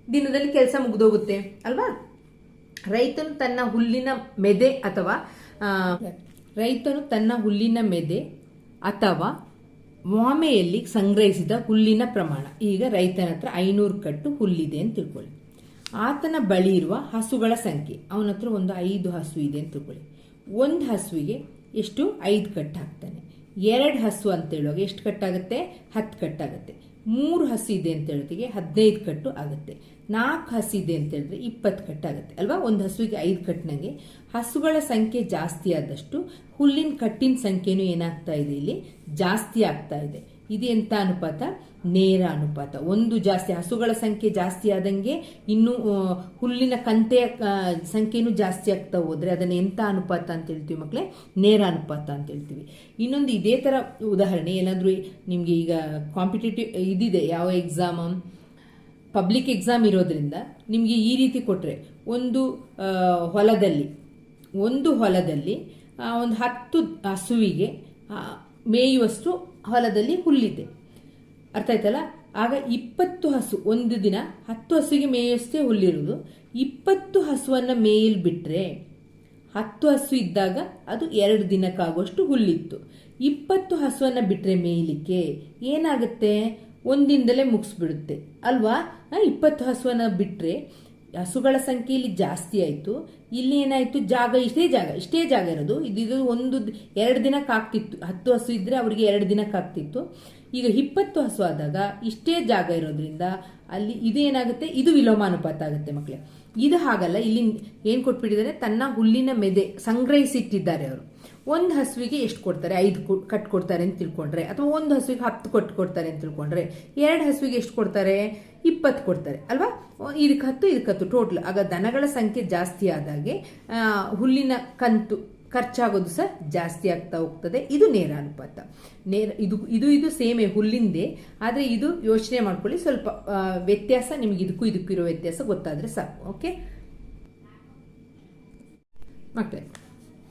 ದಿನದಲ್ಲಿ ಕೆಲಸ ಮುಗಿದೋಗುತ್ತೆ. ಅಲ್ವಾ? ರೈತನು ತನ್ನ ಹುಲ್ಲಿನ ಮೆದೆ ಅಥವಾ ರೈತನು ತನ್ನ ಹುಲ್ಲಿನ ಮೆದೆ ಅಥವಾ ವಾಮೆಯಲ್ಲಿ ಸಂಗ್ರಹಿಸಿದ ಹುಲ್ಲಿನ ಪ್ರಮಾಣ. ಈಗ ರೈತನ ಹತ್ರ ಐನೂರು ಕಟ್ಟು ಹುಲ್ಲಿದೆ ಅಂತ ತಿಳ್ಕೊಳ್ಳಿ. ಆತನ ಬಳಿ ಇರುವ ಹಸುಗಳ ಸಂಖ್ಯೆ. ಅವನ ಹತ್ರ ಒಂದು ಐದು ಹಸು ಇದೆ ಅಂತ ತಿಳ್ಕೊಳ್ಳಿ. ಒಂದು ಹಸುವಿಗೆ ಎಷ್ಟು? ಐದು ಕಟ್ಟು ಹಾಕ್ತಾನೆ. ಎರಡು ಹಸು ಅಂತ ಹೇಳುವಾಗ ಎಷ್ಟು ಕಟ್ಟಾಗುತ್ತೆ ಹತ್ತು ಕಟ್ಟಾಗುತ್ತೆ ಮೂರು ಹಸಿದೆ ಅಂತ ಹೇಳ್ತೀವಿ, ಹದಿನೈದು ಕಟ್ಟು ಆಗುತ್ತೆ. ನಾಲ್ಕು ಹಸಿದೆ ಅಂತ ಹೇಳಿದ್ರೆ ಇಪ್ಪತ್ತು ಕಟ್ಟಾಗುತ್ತೆ ಅಲ್ವಾ? ಒಂದು ಹಸುವಿಗೆ ಐದು ಕಟ್ಟಿನಂಗೆ ಹಸುಗಳ ಸಂಖ್ಯೆ ಜಾಸ್ತಿ ಆದಷ್ಟು ಹುಲ್ಲಿನ ಕಟ್ಟಿನ ಸಂಖ್ಯೆನೂ ಏನಾಗ್ತಾ ಇದೆ ಇಲ್ಲಿ? ಜಾಸ್ತಿ ಆಗ್ತಾ ಇದೆ. ಇದು ಅನುಪಾತ? ನೇರ ಅನುಪಾತ. ಒಂದು ಜಾಸ್ತಿ, ಹಸುಗಳ ಸಂಖ್ಯೆ ಜಾಸ್ತಿ ಆದಂಗೆ ಇನ್ನು ಹುಲ್ಲಿನ ಕಂತೆಯ ಸಂಖ್ಯೆನೂ ಜಾಸ್ತಿ ಆಗ್ತಾ ಹೋದರೆ ಅದನ್ನು ಎಂಥ ಅನುಪಾತ ಅಂತ ಹೇಳ್ತೀವಿ ಮಕ್ಕಳೇ ನೇರ ಅನುಪಾತ ಅಂತ ಹೇಳ್ತೀವಿ. ಇನ್ನೊಂದು ಇದೇ ತರ ಉದಾಹರಣೆ, ಏನಾದ್ರೂ ನಿಮ್ಗೆ ಈಗ ಕಾಂಪಿಟೇಟಿವ್ ಇದಿದೆ, ಯಾವ ಎಕ್ಸಾಮ್ ಪಬ್ಲಿಕ್ ಎಕ್ಸಾಮ್ ಇರೋದ್ರಿಂದ ನಿಮಗೆ ಈ ರೀತಿ ಕೊಟ್ಟರೆ ಒಂದು ಹೊಲದಲ್ಲಿ ಒಂದು ಹೊಲದಲ್ಲಿ ಒಂದು ಹತ್ತು ಹಸುವಿಗೆ ಮೇಯುವಷ್ಟು ಹೊಲದಲ್ಲಿ ಹುಲ್ಲಿದೆ. ಅರ್ಥ ಆಯ್ತಲ್ಲ? ಆಗ ಇಪ್ಪತ್ತು ಹಸು, ಒಂದು ದಿನ ಹತ್ತು ಹಸುವಿಗೆ ಮೇಯಷ್ಟೇ ಹುಲ್ಲಿರುವುದು. ಇಪ್ಪತ್ತು ಹಸುವನ್ನ ಮೇಯಲ್ ಬಿಟ್ಟರೆ ಹತ್ತು ಹಸು ಇದ್ದಾಗ ಅದು ಎರಡು ದಿನಕ್ಕಾಗುವಷ್ಟು ಹುಲ್ಲಿತ್ತು. ಇಪ್ಪತ್ತು ಹಸುವನ್ನ ಬಿಟ್ಟರೆ ಮೇಯಲಿಕ್ಕೆ ಏನಾಗುತ್ತೆ? ಒಂದಿಂದಲೇ ಮುಗಿಸ್ಬಿಡುತ್ತೆ. ಅಲ್ವಾ? ಇಪ್ಪತ್ತು ಹಸುವನ್ನ ಬಿಟ್ಟರೆ ಹಸುಗಳ ಸಂಖ್ಯೆಯಲ್ಲಿ ಜಾಸ್ತಿ ಆಯಿತು. ಇಲ್ಲಿ ಏನಾಯ್ತು? ಜಾಗ ಇಷ್ಟೇ ಜಾಗ ಇಷ್ಟೇ ಜಾಗ ಇರೋದು. ಇದು ಒಂದು ಎರಡು ದಿನಕ್ಕೆ ಆಗ್ತಿತ್ತು ಹತ್ತು ಹಸು ಇದ್ರೆ ಅವರಿಗೆ ಎರಡು ದಿನಕ್ಕೆ ಆಗ್ತಿತ್ತು ಈಗ ಇಪ್ಪತ್ತು ಹಸು ಆದಾಗ ಇಷ್ಟೇ ಜಾಗ ಇರೋದ್ರಿಂದ ಅಲ್ಲಿ ಇದು ಏನಾಗುತ್ತೆ? ಇದು ವಿಲೋಮಾನುಪಾತ ಆಗುತ್ತೆ ಮಕ್ಕಳೇ ಇದು ಹಾಗಲ್ಲ, ಇಲ್ಲಿ ಏನ್ ಕೊಟ್ಬಿಟ್ಟಿದ್ದಾರೆ? ತನ್ನ ಹುಲ್ಲಿನ ಮೆದೆ ಸಂಗ್ರಹಿಸಿಟ್ಟಿದ್ದಾರೆ ಅವರು. ಒಂದು ಹಸುವಿಗೆ ಎಷ್ಟು ಕೊಡ್ತಾರೆ? ಐದು ಕಟ್ ಕೊಡ್ತಾರೆ ಅಂತ ತಿಳ್ಕೊಂಡ್ರೆ, ಅಥವಾ ಒಂದು ಹಸುವಿಗೆ ಹತ್ತು ಕೊಟ್ಟು ಕೊಡ್ತಾರೆ ಅಂತ ತಿಳ್ಕೊಂಡ್ರೆ, ಎರಡು ಹಸುವಿಗೆ ಎಷ್ಟು ಕೊಡ್ತಾರೆ? ಇಪ್ಪತ್ತು ಕೊಡ್ತಾರೆ, ಅಲ್ವಾ? ಇದಕ್ಕೆ ಹತ್ತು ಇದಕ್ಕೆ ಹತ್ತು ಟೋಟಲ್ ಆಗ ದನಗಳ ಸಂಖ್ಯೆ ಜಾಸ್ತಿ ಆದಾಗೆ ಹುಲ್ಲಿನ ಕಂತು ಖರ್ಚಾಗೋದು ಸಹ ಜಾಸ್ತಿ ಆಗ್ತಾ ಹೋಗ್ತದೆ. ಇದು ನೇರ ಅನುಪಾತ. ನೇರ, ಇದು ಇದು ಇದು ಸೇಮೆ ಹುಲ್ಲಿಂದೆ, ಆದರೆ ಇದು ಯೋಚನೆ ಮಾಡ್ಕೊಳ್ಳಿ, ಸ್ವಲ್ಪ ವ್ಯತ್ಯಾಸ, ನಿಮಗೆ ಇದಕ್ಕೂ ಇದಕ್ಕೂ ಇರೋ ವ್ಯತ್ಯಾಸ ಗೊತ್ತಾದ್ರೆ ಸಾಕು, ಓಕೆ? ಮಕ್ಕಳೇ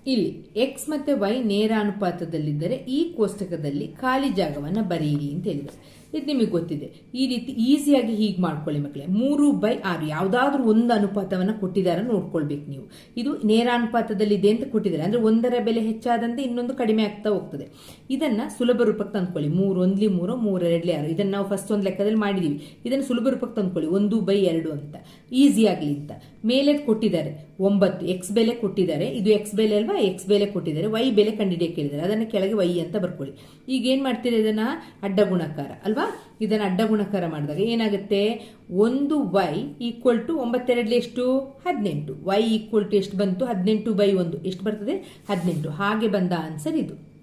ಇಲ್ಲಿ ಎಕ್ಸ್ ಮತ್ತೆ ವೈ ನೇರ ಅನುಪಾತದಲ್ಲಿದ್ದರೆ ಈ ಕೋಷ್ಟಕದಲ್ಲಿ ಖಾಲಿ ಜಾಗವನ್ನು ಬರೆಯಿರಿ ಅಂತ ಹೇಳಿದ್ದಾರೆ ಇದು ನಿಮಗೆ ಗೊತ್ತಿದೆ. ಈ ರೀತಿ ಈಸಿಯಾಗಿ ಹೀಗೆ ಮಾಡ್ಕೊಳ್ಳಿ ಮಕ್ಕಳೇ. ಮೂರು ಬೈ ಆರು ಯಾವುದಾದ್ರೂ ಒಂದು ಅನುಪಾತವನ್ನು ಕೊಟ್ಟಿದ್ದಾರೆ ನೋಡ್ಕೊಳ್ಬೇಕು ನೀವು. ಇದು ನೇರ ಅನುಪಾತದಲ್ಲಿದೆ ಅಂತ ಕೊಟ್ಟಿದ್ದಾರೆ. ಅಂದರೆ ಒಂದರ ಬೆಲೆ ಹೆಚ್ಚಾದಂತೆ ಇನ್ನೊಂದು ಕಡಿಮೆ ಆಗ್ತಾ ಹೋಗ್ತದೆ. ಇದನ್ನು ಸುಲಭ ರೂಪಕ್ಕೆ ತಂದ್ಕೊಳ್ಳಿ. ಮೂರು, ಒಂದ್ಲಿ ಮೂರು ಮೂರೆರಡ್ಲಿ ಆರು. ಇದನ್ನು ನಾವು ಫಸ್ಟ್ ಒಂದು ಲೆಕ್ಕದಲ್ಲಿ ಮಾಡಿದ್ದೀವಿ ಇದನ್ನು ಸುಲಭ ರೂಪಕ್ಕೆ ತಂದ್ಕೊಳ್ಳಿ. ಒಂದು ಬೈ ಎರಡು ಅಂತ. ಈಸಿಯಾಗಲಿ ಅಂತ. ಮೇಲೆ ಕೊಟ್ಟಿದ್ದಾರೆ. ಒಂಬತ್ತು. ಎಕ್ಸ್ ಬೆಲೆ ಕೊಟ್ಟಿದ್ದಾರೆ. ಇದು ಎಕ್ಸ್ ಬೆಲೆ ಅಲ್ವಾ? ಎಕ್ಸ್ ಬೆಲೆ ಕೊಟ್ಟಿದ್ದಾರೆ. ವೈ ಬೆಲೆ ಕಂಡಿಡಿಯಕ್ಕೆ ಕೇಳಿದ್ದಾರೆ. ಅದನ್ನು ಕೆಳಗೆ ವೈ ಅಂತ ಬರ್ಕೊಳ್ಳಿ. ಈಗ ಏನು ಮಾಡ್ತೀರಿ ಇದನ್ನ? ಅಡ್ಡ ಗುಣಕಾರ. ಅಲ್ವಾ? ಇದನ್ನ ಅಡ್ಡ ಗುಣಕಾರ ಮಾಡಿದಾಗ ಏನಾಗುತ್ತೆ? ಒಂದು ವೈ ಈಕ್ವಲ್ ಟು ಒಂಬತ್ತೆರಡ್ಲಿ ಎಷ್ಟು? ಹದಿನೆಂಟು. ವೈ ಈಕ್ವಲ್ ಟು ಎಷ್ಟು ಬಂತು? ಹದಿನೆಂಟು ಬೈ ಒಂದು. ಎಷ್ಟು ಬರ್ತದೆ? ಹದಿನೆಂಟು. ಹಾಗೆ ಬಂದ ಆನ್ಸರ್ ಇದು.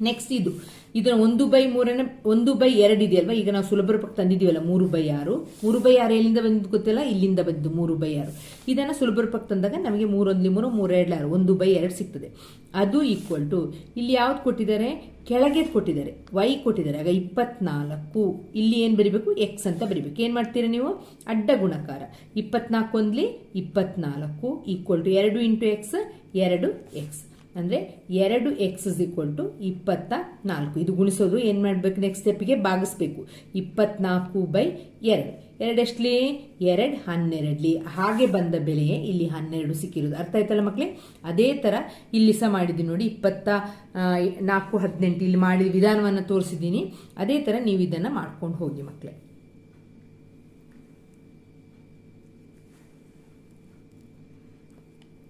ನೆಕ್ಸ್ಟ್ ಇದು. ಇದನ್ನ ಒಂದು ಬೈ ಮೂರನೇ ಒಂದು ಬೈ ಎರಡು ಇದೆಯಲ್ವಾ? ಈಗ ನಾವು ಸುಲಭ ರೂಪಕ್ಕೆ ತಂದಿದ್ದೀವಲ್ಲ, ಮೂರು ಬೈ ಆರು. ಮೂರು ಬೈ ಆರು ಎಲ್ಲಿಂದ ಬಂದಿದ್ದು ಗೊತ್ತಿಲ್ಲ? ಇಲ್ಲಿಂದ ಬಂದು ಮೂರು ಬೈ ಆರು. ಇದನ್ನ ಸುಲಭ ರೂಪಕ್ಕೆ ತಂದಾಗ ನಮಗೆ ಮೂರೊಂದ್ಲಿ ಮೂರು ಮೂರೆರಡು ಆರು, ಒಂದು ಬೈ ಎರಡು ಸಿಗ್ತದೆ. ಅದು ಈಕ್ವಲ್ ಟು ಇಲ್ಲಿ ಯಾವ್ದು ಕೊಟ್ಟಿದ್ದಾರೆ? ಕೆಳಗೆ ಕೊಟ್ಟಿದ್ದಾರೆ. ವೈ ಕೊಟ್ಟಿದ್ದಾರೆ. ಆಗ ಇಪ್ಪತ್ನಾಲ್ಕು. ಇಲ್ಲಿ ಏನು ಬರಿಬೇಕು? ಎಕ್ಸ್ ಅಂತ ಬರಿಬೇಕು. ಏನು ಮಾಡ್ತೀರಾ ನೀವು? ಅಡ್ಡ ಗುಣಕಾರ. ಇಪ್ಪತ್ನಾಲ್ಕು ಒಂದ್ಲಿ ಇಪ್ಪತ್ನಾಲ್ಕು ಈಕ್ವಲ್ ಟು ಎರಡು ಇಂಟು ಎಕ್ಸ್ ಎರಡು ಎಕ್ಸ್ ಅಂದ್ರೆ ಎರಡು ಎಕ್ಸ್ ಇಸ್ ಈಕ್ವಲ್ ಟು ಇಪ್ಪತ್ತ ನಾಲ್ಕು ಇದು ಗುಣಿಸೋದು ಏನು ಮಾಡ್ಬೇಕು ನೆಕ್ಸ್ಟ್ ಸ್ಟೆಪ್ಗೆ ಭಾಗಿಸ್ಬೇಕು ಇಪ್ಪತ್ನಾಲ್ಕು ಬೈ ಎರಡು. ಎರಡೆಷ್ಟಲಿ ಎರಡು ಹನ್ನೆರಡ್ಲಿ. ಹಾಗೆ ಬಂದ ಬೆಲೆಯೇ ಇಲ್ಲಿ ಹನ್ನೆರಡು ಸಿಕ್ಕಿರೋದು. ಅರ್ಥ ಆಯ್ತಲ್ಲ ಮಕ್ಕಳೇ ಅದೇ ತರ ಇಲ್ಲಿ ಸಹ ಮಾಡಿದ್ದೀನಿ ನೋಡಿ. ಇಪ್ಪತ್ತ ನಾಲ್ಕು ಹದಿನೆಂಟು ಇಲ್ಲಿ ಮಾಡಿದ ವಿಧಾನವನ್ನು ತೋರಿಸಿದ್ದೀನಿ. ಅದೇ ತರ ನೀವು ಇದನ್ನ ಮಾಡ್ಕೊಂಡು ಹೋಗಿ ಮಕ್ಕಳೇ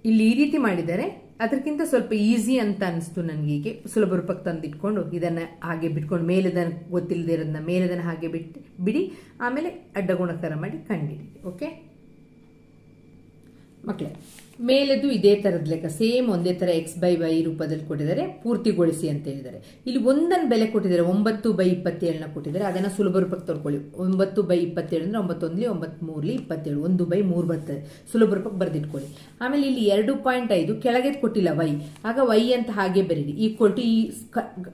ಇಲ್ಲಿ ಈ ರೀತಿ ಮಾಡಿದರೆ ಅದಕ್ಕಿಂತ ಸ್ವಲ್ಪ ಈಸಿ ಅಂತ ಅನಿಸ್ತು ನನಗೆ ಹೀಗೆ. ಸುಲಭ ರೂಪಕ್ಕೆ ತಂದಿಟ್ಕೊಂಡು ಇದನ್ನ ಹಾಗೆ ಬಿಟ್ಕೊಂಡು ಮೇಲೆದನ ಗೊತ್ತಿಲ್ಲದೆ ಇರೋದನ್ನ ಮೇಲೆದನ್ನು ಹಾಗೆ ಬಿಟ್ಟು ಬಿಡಿ. ಆಮೇಲೆ ಅಡ್ಡ ಥರ ಮಾಡಿ ಕಂಡಿಡಿ ಓಕೆ ಮಕ್ಕಳೇ ಮೇಲೆದು ಇದೇ ಥರದ ಲೆಕ್ಕ, ಸೇಮ್ ಒಂದೇ ತರ ಎಕ್ಸ್ ಬೈ ವೈ ರೂಪದಲ್ಲಿ ಕೊಟ್ಟಿದ್ದಾರೆ, ಪೂರ್ತಿಗೊಳಿಸಿ ಅಂತ ಹೇಳಿದ್ದಾರೆ. ಇಲ್ಲಿ ಒಂದನ್ನು ಬೆಲೆ ಕೊಟ್ಟಿದ್ದಾರೆ, ಒಂಬತ್ತು ಬೈ ಇಪ್ಪತ್ತೇಳನ್ನ ಕೊಟ್ಟಿದ್ದಾರೆ. ಅದನ್ನ ಸುಲಭ ರೂಪಕ್ಕೆ ತೊಳ್ಕೊಳ್ಳಿ ಒಂಬತ್ತು ಬೈ ಇಪ್ಪತ್ತೇಳು ಅಂದ್ರೆ ಒಂಬತ್ತೊಂದ್ಲಿ ಒಂಬತ್ತು ಮೂರ್ಲಿ ಇಪ್ಪತ್ತೇಳು. ಒಂದು ಬೈ ಮೂರು ಬರ್ತದೆ. ಸುಲಭ ರೂಪಕ್ಕೆ ಬರೆದಿಟ್ಕೊಳ್ಳಿ. ಆಮೇಲೆ ಇಲ್ಲಿ ಎರಡು ಪಾಯಿಂಟ್ ಐದು ಕೆಳಗೆ ಕೊಟ್ಟಿಲ್ಲ ವೈ ಆಗ ವೈ ಅಂತ ಹಾಗೆ ಬರೀರಿ. ಈಕ್ವಲ್ ಕೊಟ್ಟು ಈ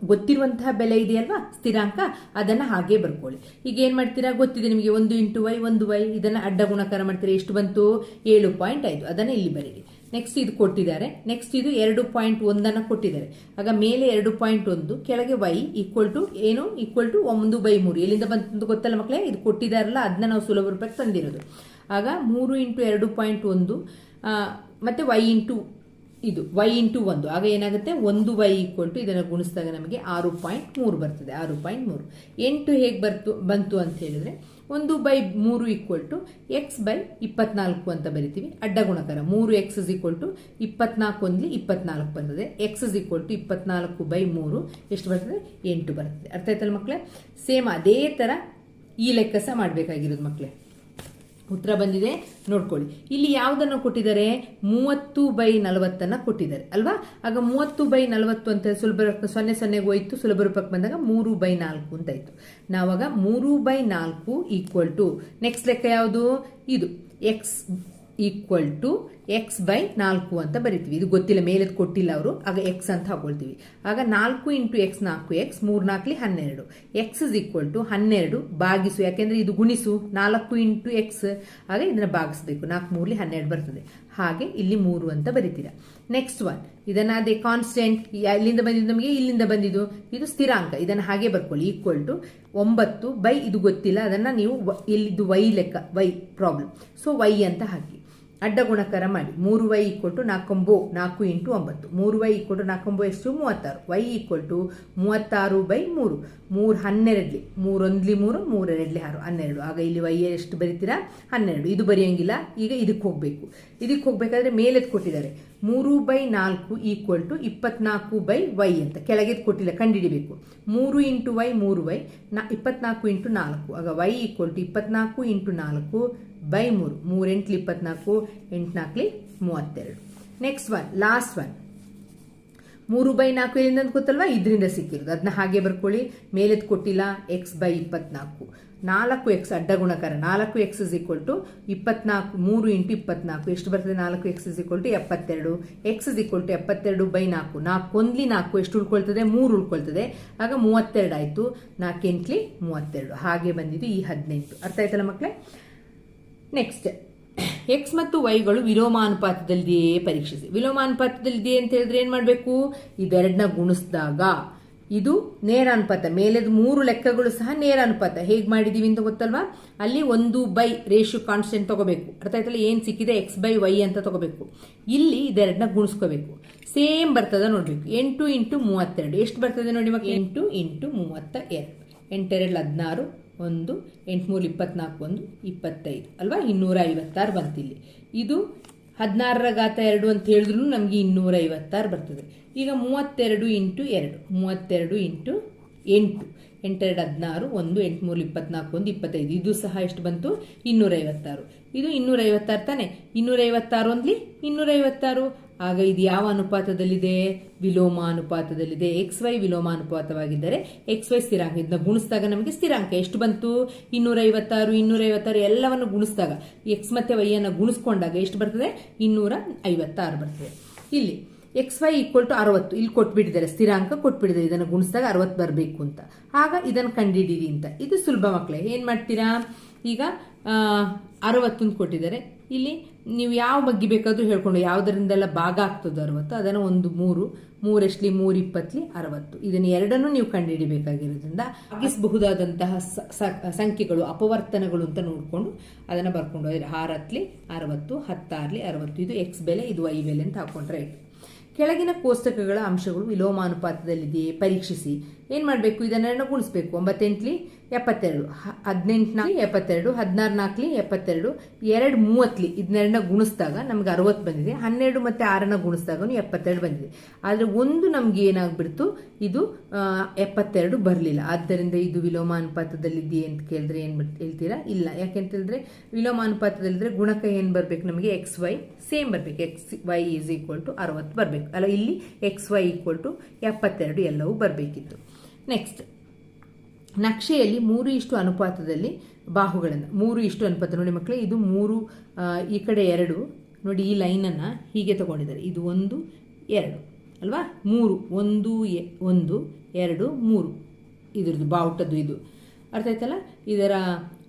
ಗೊತ್ತಿರುವಂತಹ ಬೆಲೆ ಇದೆಯಲ್ವಾ ಸ್ಥಿರಾಂಕ, ಅದನ್ನ ಹಾಗೆ ಬರ್ಕೊಳ್ಳಿ. ಈಗ ಏನು ಮಾಡ್ತೀರಾ? ಗೊತ್ತಿದೆ ನಿಮಗೆ. ಒಂದು ಇಂಟು ವೈ ಒಂದು ವೈ ಇದನ್ನ ಅಡ್ಡ ಗುಣಕಾರ ಮಾಡ್ತೀರಾ? ಎಷ್ಟು ಬಂತು? ಏಳು ಪಾಯಿಂಟ್ ಐದು. ಅದನ್ನ ಇಲ್ಲಿ ಬರೀರಿ. ನೆಕ್ಸ್ಟ್ ಇದು ಕೊಟ್ಟಿದ್ದಾರೆ. ನೆಕ್ಸ್ಟ್ ಇದು ಎರಡು ಪಾಯಿಂಟ್ ಒಂದನ್ನು ಕೊಟ್ಟಿದ್ದಾರೆ. ಆಗ ಮೇಲೆ ಎರಡು ಪಾಯಿಂಟ್ ಒಂದು, ಕೆಳಗೆ ವೈ ಈಕ್ವಲ್ ಟು ಏನು? ಈಕ್ವಲ್ ಟು ಒಂದು ಬೈ ಮೂರು. ಎಲ್ಲಿಂದ ಬಂತು ಗೊತ್ತಲ್ಲ ಮಕ್ಕಳೇ ಇದು ಕೊಟ್ಟಿದ್ದಾರಲ್ಲ ಅದನ್ನ ನಾವು ಸುಲಭ ರೂಪಕ್ಕೆ ತಂದಿರೋದು. ಆಗ ಮೂರು ಇಂಟು ಎರಡು ಪಾಯಿಂಟ್ ಒಂದು ಮತ್ತೆ ವೈ ಇಂಟು ಇದು ವೈ ಇಂಟು ಒಂದು. ಆಗ ಏನಾಗುತ್ತೆ? ಒಂದು ವೈ ಈಕ್ವಲ್ ಟು ಇದನ್ನು ಗುಣಿಸಿದಾಗ ನಮಗೆ ಆರು ಪಾಯಿಂಟ್ ಮೂರು ಬರ್ತದೆ. ಆರು ಪಾಯಿಂಟ್ ಮೂರು. ಎಂಟು ಹೇಗೆ ಬರ್ತು, ಬಂತು ಅಂತ ಹೇಳಿದ್ರೆ ಒಂದು ಬೈ ಮೂರು ಈಕ್ವಲ್ ಟು ಎಕ್ಸ್ ಬೈ ಇಪ್ಪತ್ನಾಲ್ಕು ಅಂತ ಬರಿತೀವಿ. ಅಡ್ಡ ಗುಣಕಾರ ಮೂರು ಎಕ್ಸ್ ಇಸ್ ಈಕ್ವಲ್ ಟು ಇಪ್ಪತ್ನಾಲ್ಕು ಒಂದ್ಲಿ ಇಪ್ಪತ್ನಾಲ್ಕು ಬರ್ತದೆ. ಎಕ್ಸ್ ಇಸ್ ಈಕ್ವಲ್ ಟು ಇಪ್ಪತ್ನಾಲ್ಕು ಬೈ ಮೂರು ಎಷ್ಟು ಬರ್ತದೆ? ಎಂಟು ಬರ್ತದೆ. ಅರ್ಥ ಆಯ್ತಲ್ಲ ಮಕ್ಕಳೇ ಸೇಮ್ ಅದೇ ತರ ಈ ಲೆಕ್ಕ ಸಹ ಮಾಡಬೇಕಾಗಿರೋದು ಮಕ್ಕಳೇ ಉತ್ತರ ಬಂದಿದೆ. ನೋಡ್ಕೊಳ್ಳಿ. ಇಲ್ಲಿ ಯಾವುದನ್ನು ಕೊಟ್ಟಿದ್ದಾರೆ? ಮೂವತ್ತು ಬೈ ನಲವತ್ತನ್ನು ಕೊಟ್ಟಿದ್ದಾರೆ. ಅಲ್ವಾ? ಆಗ ಮೂವತ್ತು ಬೈ ನಲವತ್ತು ಅಂತ ಸುಲಭ ಸೊನ್ನೆ ಸೊನ್ನೆಗೆ ಹೋಯ್ತು. ಸುಲಭ ರೂಪಕ್ಕೆ ಬಂದಾಗ ಮೂರು ಬೈ ನಾಲ್ಕು ಅಂತ ಆಯ್ತು. ನಾವಾಗ ಮೂರು ಬೈ ನಾಲ್ಕು ಈಕ್ವಲ್ ಟು ನೆಕ್ಸ್ಟ್ ಲೆಕ್ಕ ಯಾವುದು? ಇದು. X equal to X by ನಾಲ್ಕು ಅಂತ ಬರಿತೀವಿ. ಇದು ಗೊತ್ತಿಲ್ಲ ಮೇಲೆ ಕೊಟ್ಟಿಲ್ಲ ಅವರು. ಆಗ ಎಕ್ಸ್ ಅಂತ ಹಾಕೊಳ್ತೀವಿ. ಆಗ ನಾಲ್ಕು ಇಂಟು ಎಕ್ಸ್ ನಾಲ್ಕು ಎಕ್ಸ್ ಮೂರ್ ನಾಲ್ಕಲಿ ಹನ್ನೆರಡು. ಎಕ್ಸ್ ಇಸ್ ಈಕ್ವಲ್ ಟು ಹನ್ನೆರಡು ಭಾಗಿಸು. ಯಾಕೆಂದ್ರೆ ಇದು ಗುಣಿಸು. ನಾಲ್ಕು ಇಂಟು ಎಕ್ಸ್ ಆಗ ಇದನ್ನ ಭಾಗಿಸ್ಬೇಕು. ನಾಲ್ಕು ಮೂರ್ಲಿ ಹನ್ನೆರಡು ಬರ್ತದೆ. ಹಾಗೆ ಇಲ್ಲಿ ಮೂರು ಅಂತ ಬರಿತೀರಾ. ನೆಕ್ಸ್ಟ್ ಒನ್ ಇದನ್ನ ಅದೇ ಕಾನ್ಸ್ಟೆಂಟ್ ಇಲ್ಲಿಂದ ಬಂದಿದ್ದು ನಮಗೆ, ಇಲ್ಲಿಂದ ಬಂದಿದ್ದು. ಇದು ಸ್ಥಿರಾಂಕ. ಇದನ್ನ ಹಾಗೆ ಬರ್ಕೊಳ್ಳಿ. ಈಕ್ವಲ್ ಟು ಒಂಬತ್ತು ಬೈ ಇದು ಗೊತ್ತಿಲ್ಲ. ಅದನ್ನ ನೀವು ಇಲ್ಲಿದ್ದು ವೈ ಲೆಕ್ಕ ವೈ ಪ್ರಾಬ್ಲಮ್ ಸೊ ವೈ ಅಂತ ಹಾಕಿ. ಅಡ್ಡ ಗುಣಕರ ಮಾಡಿ. ಮೂರು ವೈ ಈಕ್ವಲ್ ಟು ನಾಲ್ಕೊಂಬೋ, ನಾಲ್ಕು ಇಂಟು ಒಂಬತ್ತು. ಮೂರು ವೈ ಈಕ್ವಲ್ ಟು ನಾಲ್ಕೊಂಬೋ ಎಷ್ಟು ಮೂವತ್ತಾರು. ವೈ ಈಕ್ವಲ್ ಟು ಮೂವತ್ತಾರು ಬೈ ಮೂರು. ಮೂರು ಹನ್ನೆರಡ್ಲಿ. ಮೂರೊಂದ್ಲಿ ಮೂರು ಮೂರೆರಡ್ಲಿ ಆರು. ಹನ್ನೆರಡು. ಆಗ ಇಲ್ಲಿ ವೈ ಎಷ್ಟು ಬರೀತೀರಾ? ಹನ್ನೆರಡು. ಇದು ಬರೆಯೋಂಗಿಲ್ಲ. ಈಗ ಇದಕ್ಕೆ ಹೋಗಬೇಕು. ಇದಕ್ಕೆ ಹೋಗಬೇಕಾದ್ರೆ ಮೇಲೆದ್ದು ಕೊಟ್ಟಿದ್ದಾರೆ. ಮೂರು ಬೈ ನಾಲ್ಕು ಈಕ್ವಲ್ ಟು ಇಪ್ಪತ್ನಾಲ್ಕು ಬೈ ವೈ ಅಂತ. ಕೆಳಗೆದ್ದು ಕೊಟ್ಟಿಲ್ಲ. ಕಂಡುಹಿಡಿಬೇಕು ಮೂರು ಇಂಟು ವೈ, ಮೂರು ವೈ. ನಾ ಇಪ್ಪತ್ನಾಲ್ಕು ಇಂಟು ನಾಲ್ಕು. ಆಗ ವೈ ಈಕ್ವಲ್ ಟು ಇಪ್ಪತ್ನಾಲ್ಕು ಇಂಟು ನಾಲ್ಕು. ಬೈ ಮೂರು. ಮೂರೆಂಟ್ಲಿ ಇಪ್ಪತ್ನಾಲ್ಕು ಎಂಟ್ನಾಲ್ಕಲಿ ಮೂವತ್ತೆರಡು. ನೆಕ್ಸ್ಟ್ ಒನ್ ಲಾಸ್ಟ್ ಒನ್ ಮೂರು ಬೈ ನಾಲ್ಕು ಎಲ್ಲಿಂದ ಗೊತ್ತಲ್ವಾ? ಇದರಿಂದ ಸಿಕ್ಕಿರೋದು. ಅದನ್ನ ಹಾಗೆ ಬರ್ಕೊಳ್ಳಿ. ಮೇಲೆದ್ ಕೊಟ್ಟಿಲ್ಲ ಎಕ್ಸ್ ಬೈ ಇಪ್ಪತ್ನಾಲ್ಕು. ನಾಲ್ಕು ಎಕ್ಸ್ ಅಡ್ಡ ಗುಣಕಾರ ನಾಲ್ಕು ಎಕ್ಸ್ ಇಸ್ ಈಕ್ವಲ್ ಟು ಇಪ್ಪತ್ನಾಲ್ಕು, ಮೂರು ಇಂಟು ಇಪ್ಪತ್ನಾಲ್ಕು. ಎಷ್ಟು ಬರ್ತದೆ? ನಾಲ್ಕು ಎಕ್ಸ್ ಇಸ್ ಈಕ್ವಲ್ ಟು ಎಪ್ಪತ್ತೆರಡು. ಎಕ್ಸ್ ಇಸ್ ಈಕ್ವಲ್ ಟು ಎಪ್ಪತ್ತೆರಡು ಬೈ ನಾಲ್ಕು. ನಾಲ್ಕು ಒಂದ್ಲಿ ನಾಲ್ಕು ಎಷ್ಟು ಉಳ್ಕೊಳ್ತದೆ? ಮೂರು ಉಳ್ಕೊಳ್ತದೆ. ಆಗ ಮೂವತ್ತೆರಡು ಆಯ್ತು. ನಾಲ್ಕೆಂಟ್ಲಿ ಮೂವತ್ತೆರಡು. ಹಾಗೆ ಬಂದಿದ್ದು ಈ ಹದಿನೆಂಟು. ಅರ್ಥ ಆಯ್ತಲ್ಲ ಮಕ್ಕಳೇ ನೆಕ್ಸ್ಟ್ ಎಕ್ಸ್ ಮತ್ತು ವೈಗಳು ವಿಲೋಮಾನುಪಾತದಲ್ಲಿದೆಯೇ ಪರೀಕ್ಷಿಸಿ. ವಿಲೋಮಾನುಪಾತದಲ್ಲಿದೆಯೇ ಅಂತ ಹೇಳಿದ್ರೆ ಏನು ಮಾಡಬೇಕು? ಇದೆರಡನ್ನ ಗುಣಿಸಿದಾಗ ಇದು ನೇರಾನುಪಾತ. ಮೇಲೆದು ಮೂರು ಲೆಕ್ಕಗಳು ಸಹ ನೇರಾನುಪಾತ. ಹೇಗೆ ಮಾಡಿದೀವಿ ಅಂತ ಗೊತ್ತಲ್ವಾ? ಅಲ್ಲಿ ಒಂದು ಬೈ ರೇಷು ಕಾನ್ಸ್ಟೆಂಟ್ ತಗೋಬೇಕು. ಅರ್ಥ ಆಯ್ತಲ್ಲ? ಏನು ಸಿಕ್ಕಿದೆ? ಎಕ್ಸ್ ಬೈ ವೈ ಅಂತ ತಗೋಬೇಕು. ಇಲ್ಲಿ ಇದೆರಡನ್ನ ಗುಣಿಸ್ಕೋಬೇಕು. ಸೇಮ್ ಬರ್ತದ ನೋಡಬೇಕು. ಎಂಟು ಇಂಟು ಮೂವತ್ತೆರಡು. ಎಷ್ಟು ಬರ್ತದೆ ನೋಡಿ ಮಕ್ಕಳು? ಎಂಟು ಇಂಟು ಮೂವತ್ತ ಎರಡು ಎಂಟೆರಡು, ಹದಿನಾರು ಒಂದು ಎಂಟ್ಮೂರು ಇಪ್ಪತ್ನಾಲ್ಕು ಒಂದು, ಇಪ್ಪತ್ತೈದು. ಅಲ್ವಾ? ಇನ್ನೂರ ಐವತ್ತಾರು ಬಂತಿಲ್ಲಿ. ಇದು ಹದಿನಾರರ ಘಾತ ಎರಡು ಅಂತ ಹೇಳಿದ್ರು ನಮಗೆ ಇನ್ನೂರ ಐವತ್ತಾರು ಬರ್ತದೆ. ಈಗ ಮೂವತ್ತೆರಡು ಇಂಟು ಎರಡು. ಮೂವತ್ತೆರಡು ಇಂಟು ಎಂಟು. ಎಂಟೆರಡು ಹದಿನಾರು, ಒಂದು ಎಂಟುನೂರು ಇಪ್ಪತ್ನಾಲ್ಕು ಒಂದು, ಇಪ್ಪತ್ತೈದು. ಇದು ಸಹ ಎಷ್ಟು ಬಂತು? ಇನ್ನೂರೈವತ್ತಾರು. ಇದು ಇನ್ನೂರೈವತ್ತಾರು ತಾನೆ? ಇನ್ನೂರೈವತ್ತಾರು ಅಂದ್ಲಿ ಒಂದ್ಲಿ? ಇನ್ನೂರ ಐವತ್ತಾರು ಆಗ ಇದು ಯಾವ ಅನುಪಾತದಲ್ಲಿದೆ? ವಿಲೋಮ ಅನುಪಾತದಲ್ಲಿದೆ. ಎಕ್ಸ್ ವೈ ವಿಲೋಮ ಅನುಪಾತವಾಗಿದ್ದರೆ ಎಕ್ಸ್ ವೈ ಸ್ಥಿರಾಂಕ. ಇದನ್ನ ಗುಣಿಸಿದಾಗ ನಮಗೆ ಸ್ಥಿರಾಂಕ ಎಷ್ಟು ಬಂತು? ಇನ್ನೂರ ಐವತ್ತಾರು ಇನ್ನೂರ ಐವತ್ತಾರು ಎಲ್ಲವನ್ನು ಗುಣಿಸಿದಾಗ ಎಕ್ಸ್ ಮತ್ತೆ ವೈ ಅನ್ನು ಗುಣಿಸ್ಕೊಂಡಾಗ ಎಷ್ಟು ಬರ್ತದೆ? ಇನ್ನೂರ ಐವತ್ತಾರು ಬರ್ತದೆ. ಇಲ್ಲಿ ಎಕ್ಸ್ ವೈ ಈಕ್ವಲ್ ಟು ಅರವತ್ತು. ಇಲ್ಲಿ ಕೊಟ್ಬಿಟ್ಟಿದ್ದಾರೆ, ಸ್ಥಿರಾಂಕ ಕೊಟ್ಬಿಟ್ಟಿದ್ದಾರೆ. ಇದನ್ನು ಗುಣಿಸಿದಾಗ ಅರವತ್ತು ಬರಬೇಕು ಅಂತ. ಆಗ ಇದನ್ನು ಕಂಡಿಡೀರಿ ಅಂತ. ಇದು ಸುಲಭ ಮಕ್ಕಳೇ, ಏನ್ ಮಾಡ್ತೀರಾ? ಈಗ ಅರವತ್ತೊಂದು ಕೊಟ್ಟಿದ್ದಾರೆ. ಇಲ್ಲಿ ನೀವು ಯಾವ ಬಗ್ಗೆ ಬೇಕಾದರೂ ಹೇಳ್ಕೊಂಡು ಯಾವುದರಿಂದೆಲ್ಲ ಭಾಗ ಆಗ್ತದೋ ಅರವತ್ತು, ಅದನ್ನು ಒಂದು ಮೂರು, ಮೂರೆಷ್ಟಲಿ ಮೂರು ಇಪ್ಪತ್ತಲಿ ಅರವತ್ತು. ಇದನ್ನು ಎರಡನ್ನೂ ನೀವು ಕಂಡುಹಿಡಿಬೇಕಾಗಿರೋದ್ರಿಂದ ಸ- ಸಂಖ್ಯೆಗಳು, ಅಪವರ್ತನಗಳು ಅಂತ ನೋಡಿಕೊಂಡು ಅದನ್ನು ಬರ್ಕೊಂಡು ಹೋದ್ರೆ ಆರತ್ಲಿ ಅರವತ್ತು, ಹತ್ತಾರ್ಲಿ ಅರವತ್ತು. ಇದು ಎಕ್ಸ್ ಬೆಲೆ, ಇದು ವೈ ಬೆಲೆ ಅಂತ ಹಾಕೊಂಡ್ರೆ ಕೆಳಗಿನ ಕೋಷ್ಟಕಗಳ ಅಂಶಗಳು ವಿಲೋಮಾನುಪಾತದಲ್ಲಿದೆಯೇ ಪರೀಕ್ಷಿಸಿ. ಏನ್ ಮಾಡಬೇಕು? ಇದನ್ನೆರಡನ್ನ ಗುಣಿಸ್ಬೇಕು. ಒಂಬತ್ತೆಂಟ್ಲಿ ಎಪ್ಪತ್ತೆರಡು. ಹದಿನೆಂಟನಾಗ್ಲಿ ಎಪ್ಪತ್ತೆರಡು ಹದಿನಾರು ನಾಲ್ಕಲಿ ಎಪ್ಪತ್ತೆರಡು, ಎರಡು ಮೂವತ್ತಲಿ ಇದನ್ನೆರಡನ್ನ ಗುಣಿಸಿದಾಗ ನಮ್ಗೆ ಅರವತ್ತು ಬಂದಿದೆ. ಹನ್ನೆರಡು ಮತ್ತೆ ಆರನ್ನ ಗುಣಿಸಿದಾಗ ಎಪ್ಪತ್ತೆರಡು ಬಂದಿದೆ. ಆದರೆ ಒಂದು ನಮಗೆ ಏನಾಗ್ಬಿಡ್ತು? ಇದು ಎಪ್ಪತ್ತೆರಡು ಬರಲಿಲ್ಲ. ಆದ್ದರಿಂದ ಇದು ವಿಲೋಮ ಅನುಪಾತದಲ್ಲಿದೆಯೇ ಅಂತ ಕೇಳಿದ್ರೆ ಏನು ಹೇಳ್ತೀರಾ? ಇಲ್ಲ. ಯಾಕೆಂತ ಹೇಳಿದ್ರೆ ವಿಲೋಮಾನುಪಾತದಲ್ಲಿದ್ರೆ ಗುಣಕ ಏನು ಬರಬೇಕು ನಮಗೆ? ಎಕ್ಸ್ ವೈ ಸೇಮ್ ಬರಬೇಕು. X Y is equal to ಅರವತ್ತು ಬರಬೇಕು. ಅಲ್ಲ, ಇಲ್ಲಿ ಎಕ್ಸ್ ವೈ ಈಕ್ವಲ್ ಟು ಎಪ್ಪತ್ತೆರಡು ಎಲ್ಲವೂ ಬರಬೇಕಿತ್ತು. ನೆಕ್ಸ್ಟ್ ನಕ್ಷೆಯಲ್ಲಿ ಮೂರು ಇಷ್ಟು ಅನುಪಾತದಲ್ಲಿ ಬಾಹುಗಳನ್ನು ಮೂರು ಇಷ್ಟು ಅನುಪಾತ. ನೋಡಿ ಮಕ್ಕಳೇ, ಇದು ಮೂರು ಈ ಕಡೆ ಎರಡು. ನೋಡಿ ಈ ಲೈನನ್ನು ಹೀಗೆ ತಗೊಂಡಿದ್ದಾರೆ. ಇದು ಒಂದು, ಎರಡು. ಅಲ್ವಾ? ಮೂರು, ಒಂದು, ಎ- ಒಂದು, ಎರಡು, ಮೂರು. ಇದ್ರದ್ದು ಬಾವುಟದ್ದು ಇದು. ಅರ್ಥ ಆಯ್ತಲ್ಲ? ಇದರ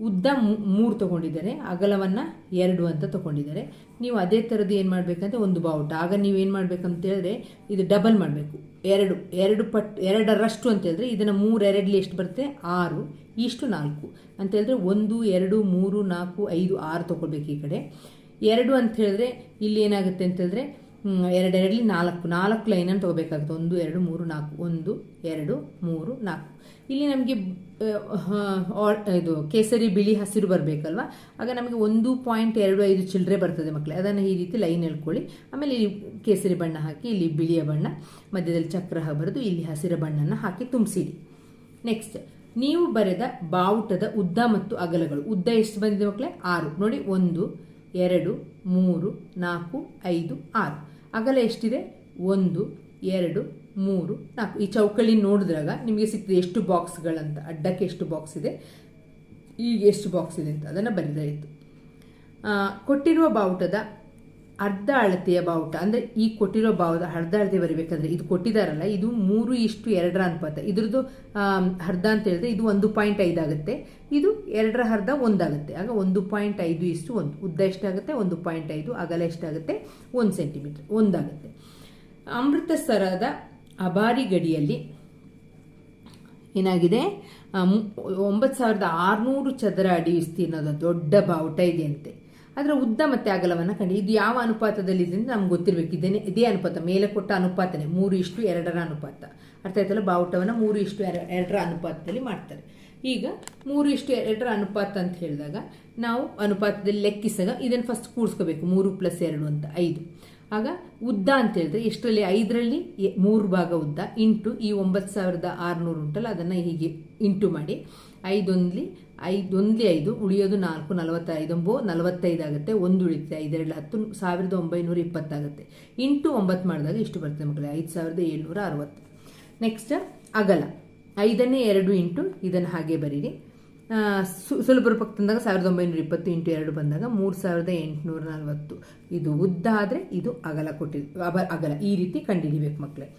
ಉದ್ದ ಮೂರು ತಗೊಂಡಿದ್ದಾರೆ, ಅಗಲವನ್ನು ಎರಡು ಅಂತ ತಗೊಂಡಿದ್ದಾರೆ. ನೀವು ಅದೇ ಥರದ್ದು ಏನು ಮಾಡಬೇಕಂತ ಒಂದು ಬಾವುಟ. ಆಗ ನೀವು ಏನು ಮಾಡ್ಬೇಕಂತ ಹೇಳಿದ್ರೆ ಇದು ಡಬಲ್ ಮಾಡಬೇಕು. ಎರಡು ಎರಡು ಪಟ್, ಎರಡರಷ್ಟು ಅಂತ ಹೇಳಿದ್ರೆ ಇದನ್ನು ಮೂರು ಎರಡಲಿ ಎಷ್ಟು ಬರುತ್ತೆ? ಆರು, ಇಷ್ಟು ನಾಲ್ಕು. ಅಂತ ಹೇಳಿದ್ರೆ ಒಂದು, ಎರಡು, ಮೂರು, ನಾಲ್ಕು, ಐದು, ಆರು ತೊಗೊಳ್ಬೇಕು ಈ ಕಡೆ. ಎರಡು ಅಂತ ಹೇಳಿದ್ರೆ ಇಲ್ಲಿ ಏನಾಗುತ್ತೆ ಅಂತ ಹೇಳಿದ್ರೆ ಎರಡೆರಡ್ಲಿ ನಾಲ್ಕು. ನಾಲ್ಕು ಲೈನನ್ನು ತಗೋಬೇಕಾಗುತ್ತೆ. ಒಂದು, ಎರಡು, ಮೂರು, ನಾಲ್ಕು. ಒಂದು, ಎರಡು, ಮೂರು, ನಾಲ್ಕು. ಇಲ್ಲಿ ನಮಗೆ ಇದು ಕೇಸರಿ, ಬಿಳಿ ಹಸಿರು ಬರಬೇಕಲ್ವಾ? ಆಗ ನಮಗೆ ಒಂದು ಪಾಯಿಂಟ್ ಎರಡು ಐದು ಚಿಲ್ಲರೆ ಬರ್ತದೆ ಮಕ್ಕಳೇ ಅದನ್ನು ಈ ರೀತಿ ಲೈನ್ ಹೇಳ್ಕೊಳ್ಳಿ ಆಮೇಲೆ ಇಲ್ಲಿ ಕೇಸರಿ ಬಣ್ಣ ಹಾಕಿ, ಇಲ್ಲಿ ಬಿಳಿಯ ಬಣ್ಣ, ಮಧ್ಯದಲ್ಲಿ ಚಕ್ರ ಬರೆದು ಇಲ್ಲಿ ಹಸಿರು ಬಣ್ಣನ ಹಾಕಿ ತುಂಬಿಸಿಡಿ. ನೆಕ್ಸ್ಟ್ ನೀವು ಬರೆದ ಬಾವುಟದ ಉದ್ದ ಮತ್ತು ಅಗಲಗಳು. ಉದ್ದ ಎಷ್ಟು ಬಂದಿದೆ ಮಕ್ಕಳೇ ಆರು. ನೋಡಿ, ಒಂದು ಎರಡು, ಮೂರು, ನಾಲ್ಕು, ಐದು, ಆರು. ಅಗಲ ಎಷ್ಟಿದೆ? ಒಂದು, ಎರಡು, ಮೂರು, ನಾಲ್ಕು. ಈ ಚೌಕಳಿ ನೋಡಿದ್ರಾಗ ನಿಮಗೆ ಸಿಕ್ಕಿದೆ ಎಷ್ಟು ಬಾಕ್ಸ್ಗಳಂತ. ಅಡ್ಡಕ್ಕೆ ಎಷ್ಟು ಬಾಕ್ಸ್ ಇದೆ? ಈಗ ಎಷ್ಟು ಬಾಕ್ಸ್ ಇದೆ ಅಂತ. ಅದನ್ನು ಬರೆದಾಯಿತು. ಕೊಟ್ಟಿರುವ ಬಾವುಟದ ಅರ್ಧ ಅಳತೆಯ ಬಾವುಟ, ಅಂದರೆ ಈ ಕೊಟ್ಟಿರೋ ಬಾವುಟ, ಅರ್ಧ ಅಳತೆ ಬರಬೇಕಂದ್ರೆ ಇದು ಕೊಟ್ಟಿದಾರಲ್ಲ, ಇದು ಮೂರು ಇಷ್ಟು ಎರಡರ ಅನುಪಾತ ಇದ್ರದ್ದು ಅರ್ಧ ಅಂತ ಹೇಳಿದ್ರೆ ಇದು ಒಂದು ಪಾಯಿಂಟ್ ಐದು ಆಗುತ್ತೆ. ಇದು ಎರಡರ ಅರ್ಧ ಒಂದಾಗುತ್ತೆ. ಆಗ ಒಂದು ಪಾಯಿಂಟ್ ಐದು ಇಷ್ಟು ಒಂದು. ಉದ್ದ ಎಷ್ಟಾಗುತ್ತೆ? ಒಂದು ಪಾಯಿಂಟ್ ಐದು. ಅಗಲ ಎಷ್ಟಾಗುತ್ತೆ? ಒಂದು ಸೆಂಟಿಮೀಟರ್. ಒಂದಾಗುತ್ತೆ. ಅಮೃತಸರದ ಅಬಾರಿ ಗಡಿಯಲ್ಲಿ ಏನಾಗಿದೆ? ಒಂಬತ್ತು ಸಾವಿರದ ಆರುನೂರು ಚದರ ಅಡಿ ವಿಸ್ತೀರ್ಣದ ದೊಡ್ಡ ಬಾವುಟ ಇದೆಯಂತೆ ಅದರ ಉದ್ದ ಮತ್ತೆ ಅಗಲವನ್ನು ಕಂಡು ಇದು ಯಾವ ಅನುಪಾತದಲ್ಲಿ ಇದೆ ಅಂತ ನಮ್ಗೆ ಗೊತ್ತಿರಬೇಕು. ಇದೇನೆ, ಇದೇ ಅನುಪಾತ. ಮೇಲೆ ಕೊಟ್ಟ ಅನುಪಾತನೇ. ಮೂರು ಇಷ್ಟು ಎರಡರ ಅನುಪಾತ. ಅರ್ಥ ಆಯ್ತಲ್ಲ? ಬಾವುಟವನ್ನು ಮೂರು ಇಷ್ಟು ಎರ- ಎರಡರ ಅನುಪಾತದಲ್ಲಿ ಮಾಡ್ತಾರೆ. ಈಗ ಮೂರು ಇಷ್ಟು ಎರಡರ ಅನುಪಾತ ಅಂತ ಹೇಳಿದಾಗ ನಾವು ಅನುಪಾತದಲ್ಲಿ ಲೆಕ್ಕಿಸಿದಾಗ ಇದನ್ನು ಫಸ್ಟ್ ಕೂಡಿಸ್ಕೋಬೇಕು ಮೂರು ಪ್ಲಸ್ ಎರಡು ಅಂತ, ಐದು. ಆಗ ಉದ್ದ ಅಂತ ಹೇಳಿದ್ರೆ ಎಷ್ಟರಲ್ಲಿ? ಐದರಲ್ಲಿ ಮೂರು ಭಾಗ ಉದ್ದ. ಇಂಟು ಈ ಒಂಬತ್ತು ಸಾವಿರದ ಆರುನೂರು ಉಂಟಲ್ಲ? ಅದನ್ನು ಹೀಗೆ ಇಂಟು ಮಾಡಿ. ಐದೊಂದ್ಲಿ ಐದೊಂದ್ಲಿ ಐದು, ಉಳಿಯೋದು ನಾಲ್ಕು ನಲವತ್ತೈದೊಂಬೋ ನಲವತ್ತೈದು ಆಗುತ್ತೆ, ಒಂದು ಉಳಿತೆ ಐದೆರಡು ಹತ್ತು, ಸಾವಿರದ ಒಂಬೈನೂರ ಇಪ್ಪತ್ತಾಗುತ್ತೆ ಇಂಟು ಒಂಬತ್ತು ಮಾಡಿದಾಗ ಇಷ್ಟು ಬರುತ್ತೆ ಮಕ್ಕಳೇ, ಐದು ಸಾವಿರದ ಏಳ್ನೂರ ಅರವತ್ತು. ನೆಕ್ಸ್ಟ್ ಅಗಲ. ಐದನ್ನೇ ಎರಡು ಇಂಟು, ಇದನ್ನು ಹಾಗೆ ಬರೀರಿ. ಸು- ಸುಲಭ ರೂಪಕ್ಕೆ ತಂದಾಗ ಸಾವಿರದ ಒಂಬೈನೂರ ಇಪ್ಪತ್ತು ಇಂಟು ಎರಡು ಬಂದಾಗ ಮೂರು ಸಾವಿರದ ಎಂಟುನೂರ ನಲವತ್ತು. ಇದು ಉದ್ದ ಆದರೆ ಇದು ಅಗಲ ಕೊಟ್ಟಿದ್ದು ಅಗಲ. ಈ ರೀತಿ ಕಂಡಿಡಿಬೇಕು ಮಕ್ಕಳೇ.